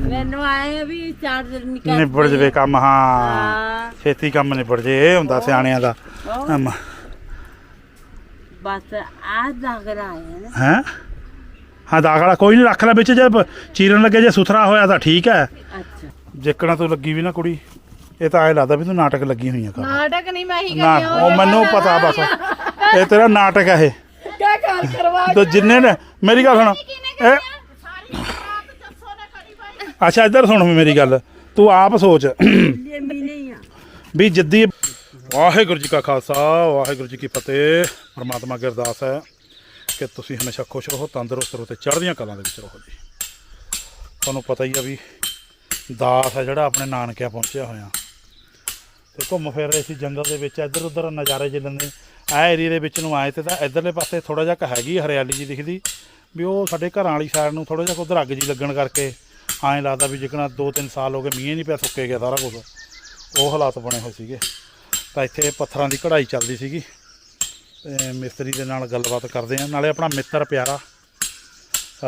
ਮੈਨੂੰ ਆਏ ਵੀ ਚਾਰ ਦਿਨ ਨਿਕਲ ਨਿਬੜ ਜਵੇ ਕੰਮ ਹਾਂ। ਹਾਂ। ਛੇਤੀ ਕੰਮ ਨਿਬੜ ਜੇ ਇਹ ਹੁੰਦਾ ਸਿਆਣਿਆਂ ਦਾ। ਬਸ ਆ ਦਾਗਰਾ ਨਾ। ਹੈ? ਹਾਂ ਦਾਖਲਾ ਕੋਈ ਨਹੀਂ ਰੱਖ ਲੈ ਵਿੱਚ ਜੇ ਚੀਰਨ ਲੱਗੇ ਜੇ ਸੁਥਰਾ ਹੋਇਆ ਤਾਂ ਠੀਕ ਹੈ ਅੱਛਾ। ਜਿੱਕਣਾ ਤੂੰ ਲੱਗੀ ਵੀ ਨਾ ਕੁੜੀ ਇਹ ਤਾਂ ਐ ਲੱਗਦਾ ਵੀ ਤੂੰ ਨਾਟਕ ਲੱਗੀ ਹੋਈ ਆ ਕਰ ਨਾਟਕ ਨਹੀਂ ਮੈਂ ਹੀ ਨਾ ਕਰੀ ਉਹ ਮੈਨੂੰ ਪਤਾ ਬਸ। ਇਹ ਤੇਰਾ ਨਾਟਕ ਹੈ ਇਹ। ਕਿਆ ਕਰ ਕਰਵਾ ਤੋ ਜਿੰਨੇ ਨੇ ਮੇਰੀ ਗੱਲ ਸੁਣ। ਇਹ ਅੱਛਾ, ਇੱਧਰ ਸੁਣ ਮੇਰੀ ਗੱਲ। ਤੂੰ ਆਪ ਸੋਚ। ਵੀ ਜਿੱਦੀ ਵਾਹਿਗੁਰੂ ਜੀ ਕਾ ਖਾਲਸਾ, ਵਾਹਿਗੁਰੂ ਜੀ ਕੀ ਫਤਿਹ। ਪਰਮਾਤਮਾ ਅੱਗੇ ਅਰਦਾਸ ਹੈ ਕਿ ਤੁਸੀਂ ਹਮੇਸ਼ਾ ਖੁਸ਼ ਰਹੋ, ਤੰਦਰੁਸਤ ਰਹੋ ਤੇ ਚੜ੍ਹਦੀਆਂ ਕਲਾਂ ਦੇ ਵਿੱਚ ਰਹੋ ਜੀ। ਤੁਹਾਨੂੰ ਪਤਾ ਹੀ ਆ ਵੀ ਦਾਸ ਹੈ ਜਿਹੜਾ ਆਪਣੇ ਨਾਨਕਿਆਂ ਪਹੁੰਚਿਆ ਹੋਇਆ। ਤੇ ਘੁੰਮ ਫਿਰ ਰਹੇ ਸੀ ਜੰਗਲ ਦੇ ਵਿੱਚ ਇੱਧਰ ਉੱਧਰ ਨਜ਼ਾਰੇ ਜਿਹੇ ਲੈਂਦੇ। ਆ ਏਰੀਏ ਦੇ ਵਿੱਚ ਨੂੰ ਆਏ ਤੇ ਤਾਂ ਇੱਧਰਲੇ ਪਾਸੇ ਥੋੜਾ ਜਿਹਾ ਹੈਗੀ ਹਰਿਆਲੀ ਜੀ ਦਿਖਦੀ। ਵੀ ਉਹ ਸਾਡੇ ਘਰਾਂ ਵਾਲੀ ਸਾਈਡ ਨੂੰ ਥੋੜਾ ਜਿਹਾ ਉਧਰ ਅੱਗ ਜੀ ਲੱਗਣ ਕਰਕੇ ਐਂ ਲੱਗਦਾ ਵੀ ਜਿਕਣਾ 2-3 ਸਾਲ ਹੋ ਗਏ ਮੀਂਹ ਨਹੀਂ ਪਿਆ, ਸੁੱਕੇ ਗਿਆ ਸਾਰਾ ਕੁਝ ਉਹ ਹਾਲਾਤ ਬਣੇ ਹੋਏ ਸੀਗੇ। ਤਾਂ ਇੱਥੇ ਪੱਥਰਾਂ ਦੀ ਕਢਾਈ ਚੱਲਦੀ ਸੀਗੀ। ਤੇ ਮਿਸਤਰੀ ਦੇ ਨਾਲ ਗੱਲਬਾਤ ਕਰਦੇ ਆ। ਨਾਲੇ ਆਪਣਾ ਮਿੱਤਰ ਪਿਆਰਾ,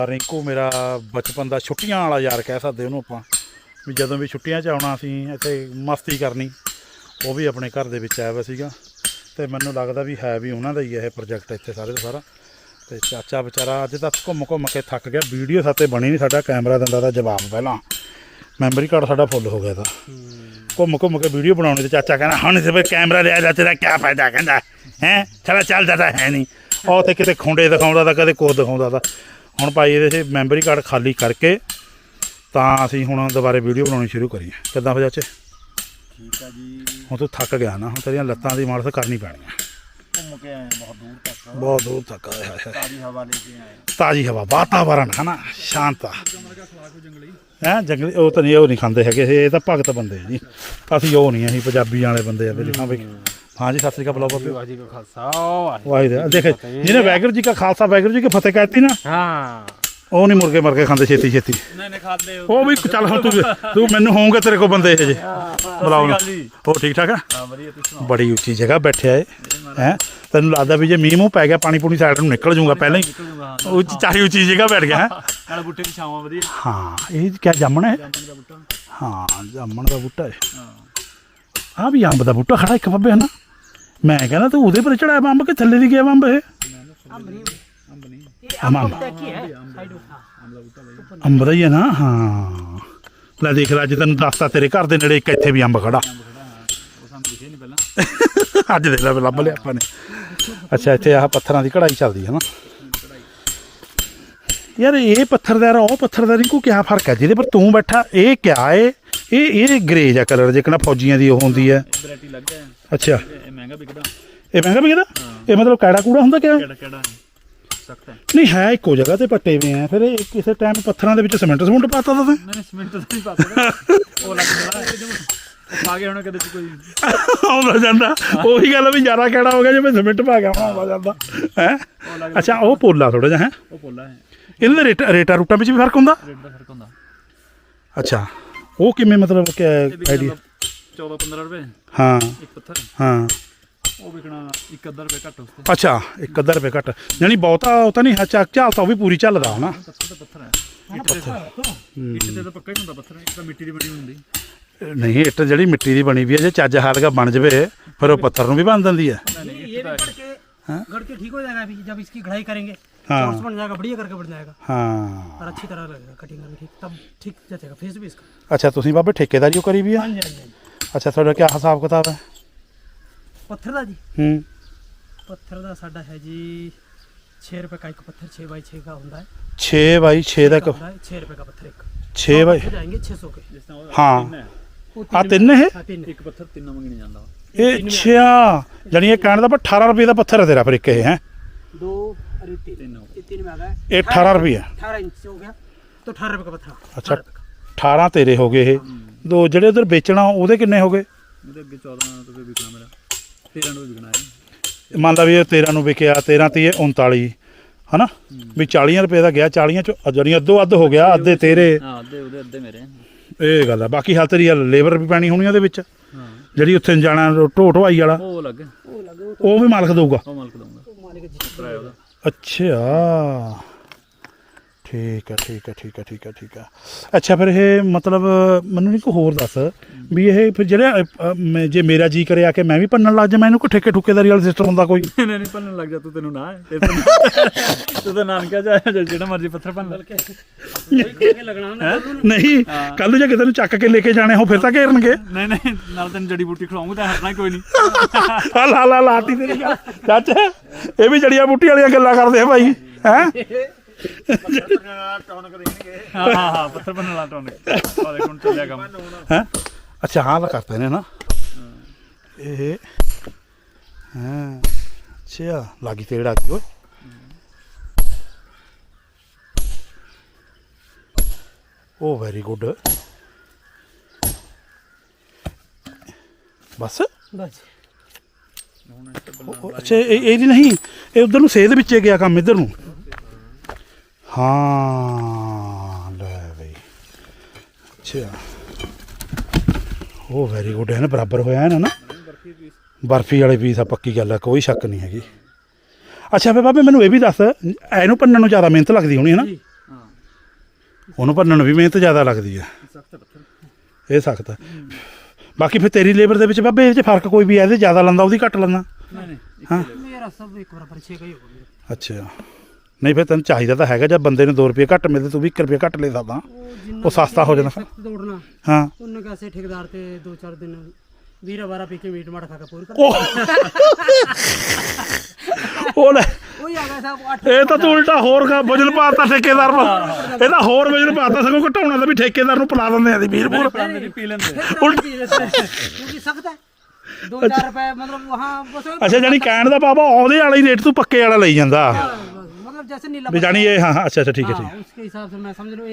ਰਿੰਕੂ ਮੇਰਾ ਬਚਪਨ ਦਾ ਛੁੱਟੀਆਂ ਵਾਲਾ ਯਾਰ ਕਹਿ ਸਕਦੇ ਉਹਨੂੰ ਆਪਾਂ। ਵੀ ਜਦੋਂ ਵੀ ਛੁੱਟੀਆਂ 'ਚ ਆਉਣਾ ਅਸੀਂ ਇੱਥੇ ਮਸਤੀ ਕਰਨੀ, ਉਹ ਵੀ ਆਪਣੇ ਘਰ ਦੇ ਵਿੱਚ ਆਇਆ ਹੋਇਆ ਸੀਗਾ। ਤੇ ਮੈਨੂੰ ਲੱਗਦਾ ਵੀ ਹੈ ਵੀ ਉਹਨਾਂ ਦਾ ਹੀ ਹੈ ਇਹ ਪ੍ਰੋਜੈਕਟ ਇੱਥੇ ਸਾਰੇ ਦਾ ਸਾਰਾ। ਤੇ ਚਾਚਾ ਵਿਚਾਰਾ ਅੱਜ ਤੱਕ ਘੁੰਮ ਘੁੰਮ ਕੇ ਥੱਕ ਗਿਆ। ਵੀਡੀਓ ਸਾਤੇ ਬਣੀ ਨਹੀਂ ਸਾਡਾ ਕੈਮਰਾ ਦਿੰਦਾ ਦਾ ਜਵਾਬ ਪਹਿਲਾਂ। ਮੈਮਰੀ ਕਾਰਡ ਸਾਡਾ ਫੁੱਲ ਹੋ ਗਿਆ ਤਾਂ ਘੁੰਮ ਘੁੰਮ ਕੇ ਵੀਡੀਓ ਬਣਾਉਣੀ ਤੇ ਚਾਚਾ ਕਹਿੰਦਾ ਹੁਣ ਇਸ ਵੇ ਕੈਮਰਾ ਲਿਆ ਜਾ ਤੇਰਾ ਕੀ ਫਾਇਦਾ? ਕਹਿੰਦਾ ਹੈ? ਚਲਾ ਚੱਲਦਾ ਤਾਂ ਹੈ ਨਹੀਂ। ਉਹ ਤੇ ਕਿਤੇ ਖੁੰਡੇ ਦਿਖਾਉਂਦਾ ਤਾਂ ਕਦੇ ਕੋਸ ਦਿਖਾਉਂਦਾ ਤਾਂ। ਹੁਣ ਭਾਈ ਇਹਦੇ 'ਚ ਮੈਮਰੀ ਕਾਰਡ ਖਾਲੀ ਕਰਕੇ ਤਾਂ ਅਸੀਂ ਹੁਣ ਦੁਬਾਰੇ ਵੀਡੀਓ ਬਣਾਉਣੀ ਸ਼ੁਰੂ ਕਰੀਏ। ਕਿੱਦਾਂ ਹੋ ਚਾਚੇ ਠੀਕ ਆ ਜੀ। ਹੁਣ ਤੂੰ ਥੱਕ ਗਿਆ ਨਾ ਹੁਣ ਤੇਰੀਆਂ ਲੱਤਾਂ ਦੀ ਮਾਲਸ਼ ਕਰਨੀ ਪੈਣੀ ਹੈ ਘੁੰਮ ਕੇ ਆਏ ਬਹੁਤ ਦੂਰ ਤੱਕ। ਬਹੁਤ ਦੂਰ ਤੱਕ ਆਏ ਹਾਏ ਹਾਏ। ਤਾਜ਼ੀ ਹਵਾ ਲੈ ਕੇ ਆਏ। ਤਾਜੀ ਹਵਾ ਵਾਤਾਵਰਨ ਹੈ ਨਾ ਸ਼ਾਂਤ ਆ। ਹੈ ਜੰਗਲੀ ਉਹ ਤਾਂ ਨਹੀਂ ਉਹ ਨਹੀਂ ਖਾਂਦੇ ਹੈਗੇ ਇਹ ਤਾਂ ਭਗਤ ਬੰਦੇ ਆ ਜੀ। ਅਸੀਂ ਉਹ ਨਹੀਂ ਅਸੀਂ ਪੰਜਾਬੀ ਵਾਲੇ ਬੰਦੇ ਆ ਬਈ ਹਾਂ ਬਈ। ਹਾਂ ਜੀ ਸਤਿ ਸ੍ਰੀ ਅਕਾਲ ਬੁਲਾਓ ਬਾਬੇ। ਵਾਜੀ ਕਾ ਖਾਲਸਾ ਵਾਹਿਗੁਰੂ ਵਾਹਿਗੁਰੂ ਦੇਖ ਜਿਹਨੇ ਵਾਹਿਗੁਰੂ ਜੀ ਕਾ ਖਾਲਸਾ ਵਾਹਿਗੁਰੂ ਜੀ ਕੀ ਫਤਿਹ ਕਹਿਤੀ ਨਾ। ਹਾਂ। ਉਹ ਨਹੀਂ ਮੁਰਗੇ ਮਰ ਕੇ ਖਾਂਦੇ ਛੇਤੀ ਛੇਤੀ। ਨਹੀਂ ਨਹੀਂ ਖਾਦੇ ਉਹ। ਵੀ ਚੱਲ ਹੁਣ ਤੂੰ ਤੂੰ ਮੈਨੂੰ ਹੋਊਗਾ ਤੇਰੇ ਕੋਲ ਬੰਦੇ ਇਹ ਜੇ। ਬੁਲਾਓ। ਹੋਰ ਠੀਕ ਠਾਕ ਆ? ਹਾਂ ਬੜੀ ਉੱਚੀ ਜਗ੍ਹਾ ਬੈਠਿਆ ਏ। ਹੈ? ਤੈਨੂੰ ਲੱਗਦਾ ਵੀ ਜੇ ਮੀਂਹ ਮੂੰਹ ਪੈ ਗਿਆ ਪਾਣੀ ਪੂਣੀ ਸਾਈਡ ਨੂੰ ਨਿਕਲ ਜਾਊਗਾ ਪਹਿਲਾਂ ਹੀ। ਉੱਚੀ ਚਾਹੀ ਉੱਚੀ ਜਗ੍ਹਾ ਬੈਠ ਗਿਆ ਹੈਂ। ਨਾਲ ਬੂਟੇ ਦੀ ਛਾਵਾਂ ਵਧੀਆ। ਹਾਂ ਇਹ ਕਿਆ ਜਾਮਣ ਹੈ? ਹਾਂ ਜਾਮਣ ਦਾ ਬੂਟਾ ਹੈ ਹਾਂ। ਆ ਵੀ ਅੰਬ ਦਾ ਬੂਟਾ ਖੜਾ ਇੱਕ ਬੱਬੇ ਹਨਾ। ਮੈਂ ਕਹਿੰਦਾ ਤੂੰ ਉਹਦੇ ਪਰ ਚੜਾਇਆ ਅੰਬ ਕਿ ਥੱਲੇ ਦੀ ਗਿਆ ਅੰਬ ਇਹ? ਨਹੀਂ ਅੰਬ ਦਾ ਹੀ ਹੈ ਨਾ ਹਾਂ। ਲੈ ਦੇਖ ਲੈ ਅੱਜ ਤੈਨੂੰ ਦੱਸਤਾ ਤੇਰੇ ਘਰ ਦੇ ਨੇੜੇ ਇੱਕ ਇੱਥੇ ਵੀ ਅੰਬ ਖੜਾ। ਨਹੀਂ ਅੱਜ ਦੇਖ ਲੈ ਲੱਭ ਲਿਆ ਆਪਾਂ ਨੇ। ਅੱਛਾ ਇੱਥੇ ਆਹ ਪੱਥਰਾਂ ਦੀ ਕਢਾਈ ਚੱਲਦੀ ਹੈ ਨਾ। ਯਾਰ ਇਹ ਪੱਥਰਦਾਰ ਉਹ ਪੱਥਰਦਾਰੀ ਕੋ ਕਿਆ ਫ਼ਰਕ ਹੈ? ਜਿਹਦੇ ਪਰ ਤੂੰ ਬੈਠਾ ਇਹ ਕਿਆ ਏ? ਇਹ ਇਹ ਗ੍ਰੇ ਜਿਹਾ ਕਲਰ ਜਿਕਣਾ ਫੌਜੀਆਂ ਦੀ ਉਹ ਹੁੰਦੀ ਹੈ। ਵੈਰਾਈਟੀ ਲੱਗ ਅੱਛਾ। ਇਹ ਮਹਿੰਗਾ ਵਿਕਦਾ। ਇਹ ਮਹਿੰਗਾ ਵੀ ਕਿਹਦਾ ਇਹ ਮਤਲਬ ਕੈੜਾ ਕੂੜਾ ਹੁੰਦਾ ਕਿਆ? ਕਿਹੜਾ ਕਿਹੜਾ ਸਖਤ ਹੈ। ਨਹੀਂ ਹੈ ਇੱਕੋ ਜਗ੍ਹਾ ਤੇ ਪੱਟੇ ਹੋਏ ਆ ਫਿਰ ਇਹ ਕਿਸੇ ਟਾਈਮ ਪੱਥਰਾਂ ਦੇ ਵਿੱਚ ਸੀਮੈਂਟ ਸਮੁੰਟ ਪਾਤਾ ਤਾਂ ਨਹੀਂ ਨਹੀਂ ਸਿਮੈਂਟ ਤਾਂ ਨਹੀਂ ਪਾਤਾ। ਉਹ ਲੱਗ ਗਿਆ। ਉਹ ਖਾ ਗਿਆ ਹੁਣ ਕਦੇ ਕੋਈ। ਆਉਂਦਾ ਜਾਂਦਾ। ਉਹੀ ਗੱਲ ਵੀ ਜ਼ਿਆਦਾ ਕਿਹੜਾ ਹੋ ਗਿਆ ਜਿਵੇਂ ਸੀਮੈਂਟ ਪਾ ਗਿਆ ਆਉਂਦਾ ਜਾਂਦਾ। ਹੈ? ਅੱਛਾ ਉਹ ਪੋਲਾ ਥੋੜਾ ਜਿਹਾ ਹੈ? ਉਹ ਪੋਲਾ ਹੈ। ਇਹਨਾਂ ਦੇ ਰੇਟਾ ਰੇਟਾ ਰੂਟਾਂ ਵਿੱਚ ਵੀ ਫ਼ਰਕ ਹੁੰਦਾ? ਰੇਟ ਦਾ ਫ਼ਰਕ ਹੁੰਦਾ। ਅੱਛਾ। ਉਹ ਕਿਵੇਂ ਮਤਲਬ ਕਿ ਇਹ ਵੀ ਆਈਡੀਆ 14 15 ਰੁਪਏ। ਹਾਂ। ਇੱਕ ਪੱਥਰ। ਹਾਂ। ਉਹ ਵਿਕਣਾ ਇੱਕ ਅੱਧਾ ਰੁਪਏ ਘੱਟ ਉਸ ਤੇ ਅੱਛਾ ਇੱਕ ਅੱਧਾ ਰੁਪਏ ਘੱਟ ਯਾਨੀ ਬਹੁਤਾ ਉਹ ਤਾਂ ਨਹੀਂ ਹੈ ਚੱਕ ਝਾਲ ਤਾਂ ਉਹ ਵੀ ਪੂਰੀ ਚੱਲਦਾ ਹਨਾ ਪੱਥਰ ਤਾਂ ਪੱਥਰ ਹੈ ਇੱਟ ਦੇ ਇੱਟ ਦੇ ਤਾਂ ਪੱਕਾ ਹੀ ਹੁੰਦਾ ਪੱਥਰ ਇਹ ਤਾਂ ਮਿੱਟੀ ਦੀ ਬਣੀ ਹੁੰਦੀ ਨਹੀਂ ਇੱਟ ਜਿਹੜੀ ਮਿੱਟੀ ਦੀ ਬਣੀ ਵੀ ਹੈ ਜੇ ਚੱਜ ਹਾਲਗਾ ਬਣ ਜਵੇ ਫਿਰ ਉਹ ਪੱਥਰ ਨੂੰ ਵੀ ਬਣ ਦਿੰਦੀ ਹੈ ये भी बढ़ के गढ़ के ठीक हो जाएगा अभी जब इसकी घड़ाई करेंगे हाँ। चौरस बन जाएगा बढ़िया करके बन जाएगा ਹਾਂ और अच्छी तरह लगेगा कटिंग करके ठीक तब ठीक जचेगा फेस भी इसका ਅੱਛਾ ਤੁਸੀਂ ਬਾਬੇ ਠੇਕੇਦਾਰੀ ਉਹ ਕਰੀ ਵੀ ਆ हाँ जी हाँ जी हाँ जी। ਅੱਛਾ ਤੁਹਾਡਾ ਕੀ ਹਿਸਾਬ ਕਿਤਾਬ ਹੈ ਪੱਥਰ ਦਾ ਜੀ? ਹੂੰ। ਪੱਥਰ ਦਾ ਸਾਡਾ ਹੈ ਜੀ 6 ਰੁਪਏ ਦਾ ਇੱਕ ਪੱਥਰ 6 ਦਾ ਹੁੰਦਾ ਹੈ। 6 ਦਾ ਇੱਕ। 6 ਰੁਪਏ ਦਾ ਪੱਥਰ ਇੱਕ। 6 ਜਾਏਗੇ 600 ਕੇ। ਹਾਂ। ਆ ਤਿੰਨ ਇਹ ਇੱਕ ਪੱਥਰ ਤਿੰਨ ਮੰਗਣੇ ਜਾਂਦਾ। ਇਹ ਅੱਛਾ। ਜਾਨੀ ਇਹ ਕਹਿਣ ਪਰ 18 ਰੁਪਏ ਦਾ ਪੱਥਰ ਹੈ ਤੇਰਾ ਫਿਰ ਇੱਕ ਇਹ ਹੈ? 2 ਅਰੇ 3 ਇਹ 3 ਮੈਂ ਇਹ 18 ਰੁਪਏ 18 ਇੰਚ ਹੋ ਗਿਆ। ਤਾਂ 18 ਰੁਪਏ ਦਾ ਪੱਥਰ ਅੱਛਾ। 18 ਤੇਰੇ ਹੋ ਗਏ ਇਹ। ਦੋ ਜਿਹੜੇ ਉਧਰ ਵੇਚਣਾ ਉਹਦੇ ਕਿੰਨੇ ਹੋ ਗਏ? ਉਹਦੇ ਅੱਗੇ 14 ਰੁਪਏ ਵਿਕਣਾ ਮੇਰਾ। ਮੰਨ ਲਾ ਵੀ 13 ਨੂੰ ਵਿਕਿਆ 13 ਤੇ 39 ਹਨਾ? ਵੀ 40 ਰੁਪਏ ਦਾ ਗਿਆ 40 ਚ ਜਰੀ ਅੱਧੋ ਅੱਧ ਹੋ ਗਿਆ ਅੱਧੇ ਤੇਰੇ। ਇਹ ਗੱਲ ਆ ਬਾਕੀ ਹਾਲ ਤੇਰੀ ਲੇਬਰ ਵੀ ਪੈਣੀ ਹੋਣੀ ਉਹਦੇ ਵਿੱਚ। ਜਿਹੜੀ ਉੱਥੇ ਜਾਣਾ ਢੋ ਢਵਾਈ ਵਾਲਾ। ਉਹ ਵੀ ਮਾਲਕ ਦੇਊਗਾ। ਉਹ ਮਾਲਕ ਦਊਗਾ। ਅੱਛਾ। ਠੀਕ ਹੈ ਠੀਕ ਹੈ ਠੀਕ ਹੈ ਠੀਕ ਹੈ ਠੀਕ ਹੈ। ਅੱਛਾ ਫਿਰ ਇਹ ਮਤਲਬ ਮੈਨੂੰ ਇੱਕ ਹੋਰ ਦੱਸ ਵੀ ਇਹ ਫਿਰ ਜਿਹੜੇ ਅ, ਅ, ਮੈਂ- ਜੇ ਮੇਰਾ ਜੀ ਕਰੇ ਆ ਕੇ ਮੈਂ ਵੀ ਭੰਨਣ ਲੱਗ ਜਾ ਮੈਂ ਇਹਨੂੰ ਕੋਈ ਠੇਕੇ ਠੁਕੇਦਾਰੀ ਵਾਲਾ ਸਿਸਟਮ ਹੁੰਦਾ ਕੋਈ? ਨਹੀਂ ਨਹੀਂ ਭੰਨਣ ਲੱਗ ਜਾ ਤੂੰ ਤੈਨੂੰ ਨਾ। ਇਹ ਤਾਂ- ਤੂੰ ਤਾਂ ਨਾਨਕਾ ਜਾ ਜਿਹੜਾ ਮਰਜ਼ੀ ਪੱਥਰ ਭੰਨ ਲੈ। ਕੇ ਨਹੀਂ ਕੱਲ ਨੂੰ ਜੇ ਕਿਸੇ ਨੂੰ ਚੱਕ ਕੇ ਲੈ ਕੇ ਜਾਣੇ ਹੋ ਫਿਰ ਤਾਂ ਘੇਰਨਗੇ। ਨਹੀਂ ਨਹੀਂ ਨਾਲ ਤੈਨੂੰ ਜੜੀ ਬੂਟੀ ਖਿਲਾਉਂਗਾ ਤਾਂ ਹਟਣਾ ਕੋਈ ਨਹੀਂ। ਆ ਲਾ ਲਾ ਲਾਤੀ ਤੇਰੀ ਗੱਲ। ਚਾਚਾ ਇਹ ਵੀ ਜੜੀਆਂ ਬੂਟੀ ਵਾਲੀਆਂ ਗੱਲਾਂ ਕਰਦੇ ਆ ਭਾਈ ਹੈ? ਹਾਂ ਹਾਂ ਹਾਂ ਪੱਥਰ ਭੰਨਣ ਲਾ ਟੋਨ ਆ ਦੇਖ ਹੁਣ ਚੱਲਿਆ ਕੰਮ ਹੈ ਅੱਛਾ ਹਾਂ ਤਾਂ ਕਰਦੇ ਨੇ ਨਾ ਇਹ ਹਾਂ ਅੱਛਾ ਲਾਗੀ ਤੇੜ ਆ ਗਈ ਓਏ ਓ ਵੈਰੀ ਗੁੱਡ ਬਸ ਬਸ ਉਹ- ਅੱਛਾ ਇਹ ਇਹਦੀ ਨਹੀਂ ਇਹ ਉਧਰ ਨੂੰ ਸੇਧ ਵਿੱਚੇ ਗਿਆ ਕੰਮ ਇੱਧਰ ਨੂੰ ਹਾਂ ਲੈ ਬਈ। ਅੱਛਾ। ਉਹ ਵੈਰੀ ਗੁੱਡ ਹੈ ਨਾ ਬਰਾਬਰ ਹੋਇਆ ਹੈ ਨਾ ਨਾ? ਬਰਫੀ ਵਾਲੇ ਪੀਸ ਆ ਪੱਕੀ ਗੱਲ ਆ ਕੋਈ ਸ਼ੱਕ ਨਹੀਂ ਹੈਗੀ। ਅੱਛਾ ਫੇ ਬਾਬੇ ਮੈਨੂੰ ਇਹ ਵੀ ਦੱਸ ਇਹਨੂੰ ਭੰਨਣ ਨੂੰ ਜ਼ਿਆਦਾ ਮਿਹਨਤ ਲੱਗਦੀ ਹੋਣੀ ਹੈ। ਨਾ ਉਹਨੂੰ ਭੰਨਣ ਨੂੰ ਵੀ ਮਿਹਨਤ ਜ਼ਿਆਦਾ ਲੱਗਦੀ ਹੈ ਇਹ ਸਖਤ ਹੈ ਬਾਕੀ ਫਿਰ ਤੇਰੀ ਲੇਬਰ ਦੇ ਵਿੱਚ ਬਾਬੇ ਇਹ 'ਚ ਫ਼ਰਕ ਕੋਈ ਵੀ ਹੈ ਇਹਦੇ ਜ਼ਿਆਦਾ ਲੰਦਾ ਉਹਦੀ ਘੱਟ ਲੰਦਾ। ਨਹੀਂ ਨਹੀਂ ਹਾਂ। ਮੇਰਾ ਸਭ ਇੱਕ ਬਰਾਬਰ 6 ਹੀ ਹੋ ਗਿਆ ਅੱਛਾ। ਨਹੀਂ ਫਿਰ ਤੈਨੂੰ ਚਾਹੀਦਾ ਤਾਂ ਹੈਗਾ ਜੇ ਬੰਦੇ ਨੂੰ 2 ਰੁਪਏ ਘੱਟ ਮਿਲਦੇ ਤੂੰ ਵੀ ਰੁਪਏ ਘੱਟ ਲੈ ਸਕਦਾ। ਉਹ ਸਸਤਾ ਹੋ ਜਾਣਾ। ਹਾਂ। ਉਹਨਾਂ ਕਾਸੇ ਠੇਕੇਦਾਰ ਤੇ 2-4 ਦਿਨ ਵੀਰਾ ਵਾਰਾ ਪੀ ਕੇ ਮੀਟ ਮਾਰ ਖਾ ਕੇ ਪੂਰ ਉਹ ਲੈ। ਇਹ ਤਾਂ ਤੂੰ ਉਲਟਾ ਹੋਰ ਗਾ ਵਜਨ ਪਾਤਾ ਠੇਕੇਦਾਰ ਨੂੰ ਇਹ ਤਾਂ ਹੋਰ ਵਜਨ ਪਾਤਾ ਸਗੋਂ ਘਟਾਉਣਾ ਤਾਂ ਵੀ ਠੇਕੇਦਾਰ ਨੂੰ ਪਲਾ ਦਿੰਦੇ ਆ ਦੀ ਵੀਰਪੁਰ। ਪੀ ਲੈਂਦੇ। ਉਲਟਾ ਸਖਤ ਹੈ। ਅੱਛਾ। ਜਾਨੀ ਕਹਿਣ ਦਾ ਬਾਬਾ ਉਹਦੇ ਵਾਲਾ ਰੇਟ ਤੂੰ ਪੱਕੇ ਵਾਲਾ ਲਈ ਜਾਂਦਾ। मतलब जैसे नीला ਵੀ जानी ये हाँ हाँ अच्छा अच्छा ठीक है ठीक है। हाँ, उसके हिसाब ਮੈਂ ਸਮਝ ਗਿਆ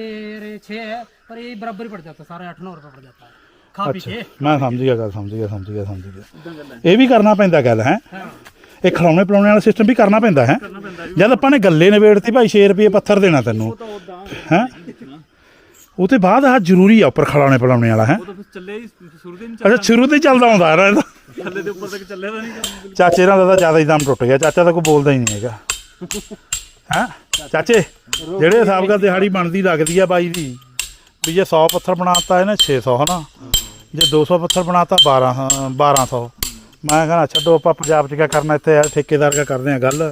ਇਹ ਵੀ ਕਰਨਾ ਪੈਂਦਾ ਗੱਲ ਹੈ? ਇਹ ਖਿਲਾਉਣੇ ਪਿਲਾਉਣੇ ਵਾਲਾ ਸਿਸਟਮ ਵੀ ਕਰਨਾ ਪੈਂਦਾ ਹੈ? ਜਦ ਆਪਾਂ ਨੇ ਗੱਲੇ ਨਿਬੇੜਤੀ ਭਾਈ 6 ਰੁਪਏ ਪੱਥਰ ਦੇਣਾ ਤੈਨੂੰ। ਹੈ? ਉਹ ਤੇ ਬਾਅਦ ਆ ਜ਼ਰੂਰੀ ਆ ਉੱਪਰ ਖਿਲਾਉਣੇ ਪਿਲਾਉਣੇ ਵਾਲਾ ਹੈ? ਉਹ ਤਾਂ ਫਿਰ ਚੱਲੇ ਹੀ ਸ਼ੁਰੂ ਦੇ ਨਹੀਂ ਅੱਛਾ ਸ਼ੁਰੂ ਤੇ ਹੀ ਚੱਲਦਾ ਹੁੰਦਾ ਯਾਰ ਇਹਦਾ ਥੱਲੇ ਦੇ ਉੱਪਰ ਤੱਕ ਚੱਲਿਆ ਤਾਂ ਨਹੀਂ ਚਾਚੇ ਨਾਲ ਤਾਂ ਜ਼ਿਆਦਾ ਹੀ ਦਮ ਟੁੱਟ ਗਿਆ ਚਾਚਾ ਤਾਂ ਕੋਈ ਬੋਲਦਾ ਹੀ ਨਹੀਂ ਹੈਗਾ। ਹੈ? ਚਾਚੇ ਜਿਹੜੇ ਹਿਸਾਬ ਨਾਲ ਦਿਹਾੜੀ ਬਣਦੀ ਲੱਗਦੀ ਆ ਬਾਈ ਦੀ ਵੀ ਜੇ 100 ਪੱਥਰ ਬਣਾਤਾ ਇਹਨੇ 600 ਹਨਾ? ਜੇ 200 ਪੱਥਰ ਬਣਾਤਾ 12 ਹਾਂ, 1200 ਮੈਂ ਕਹਿੰਦਾ ਛੱਡੋ ਆਪਾਂ ਪੰਜਾਬ 'ਚ ਕਿਆ ਕਰਨਾ ਇੱਥੇ ਯਾਰ ਠੇਕੇਦਾਰ ਕਾ ਕਰਦੇ ਆ ਗੱਲ।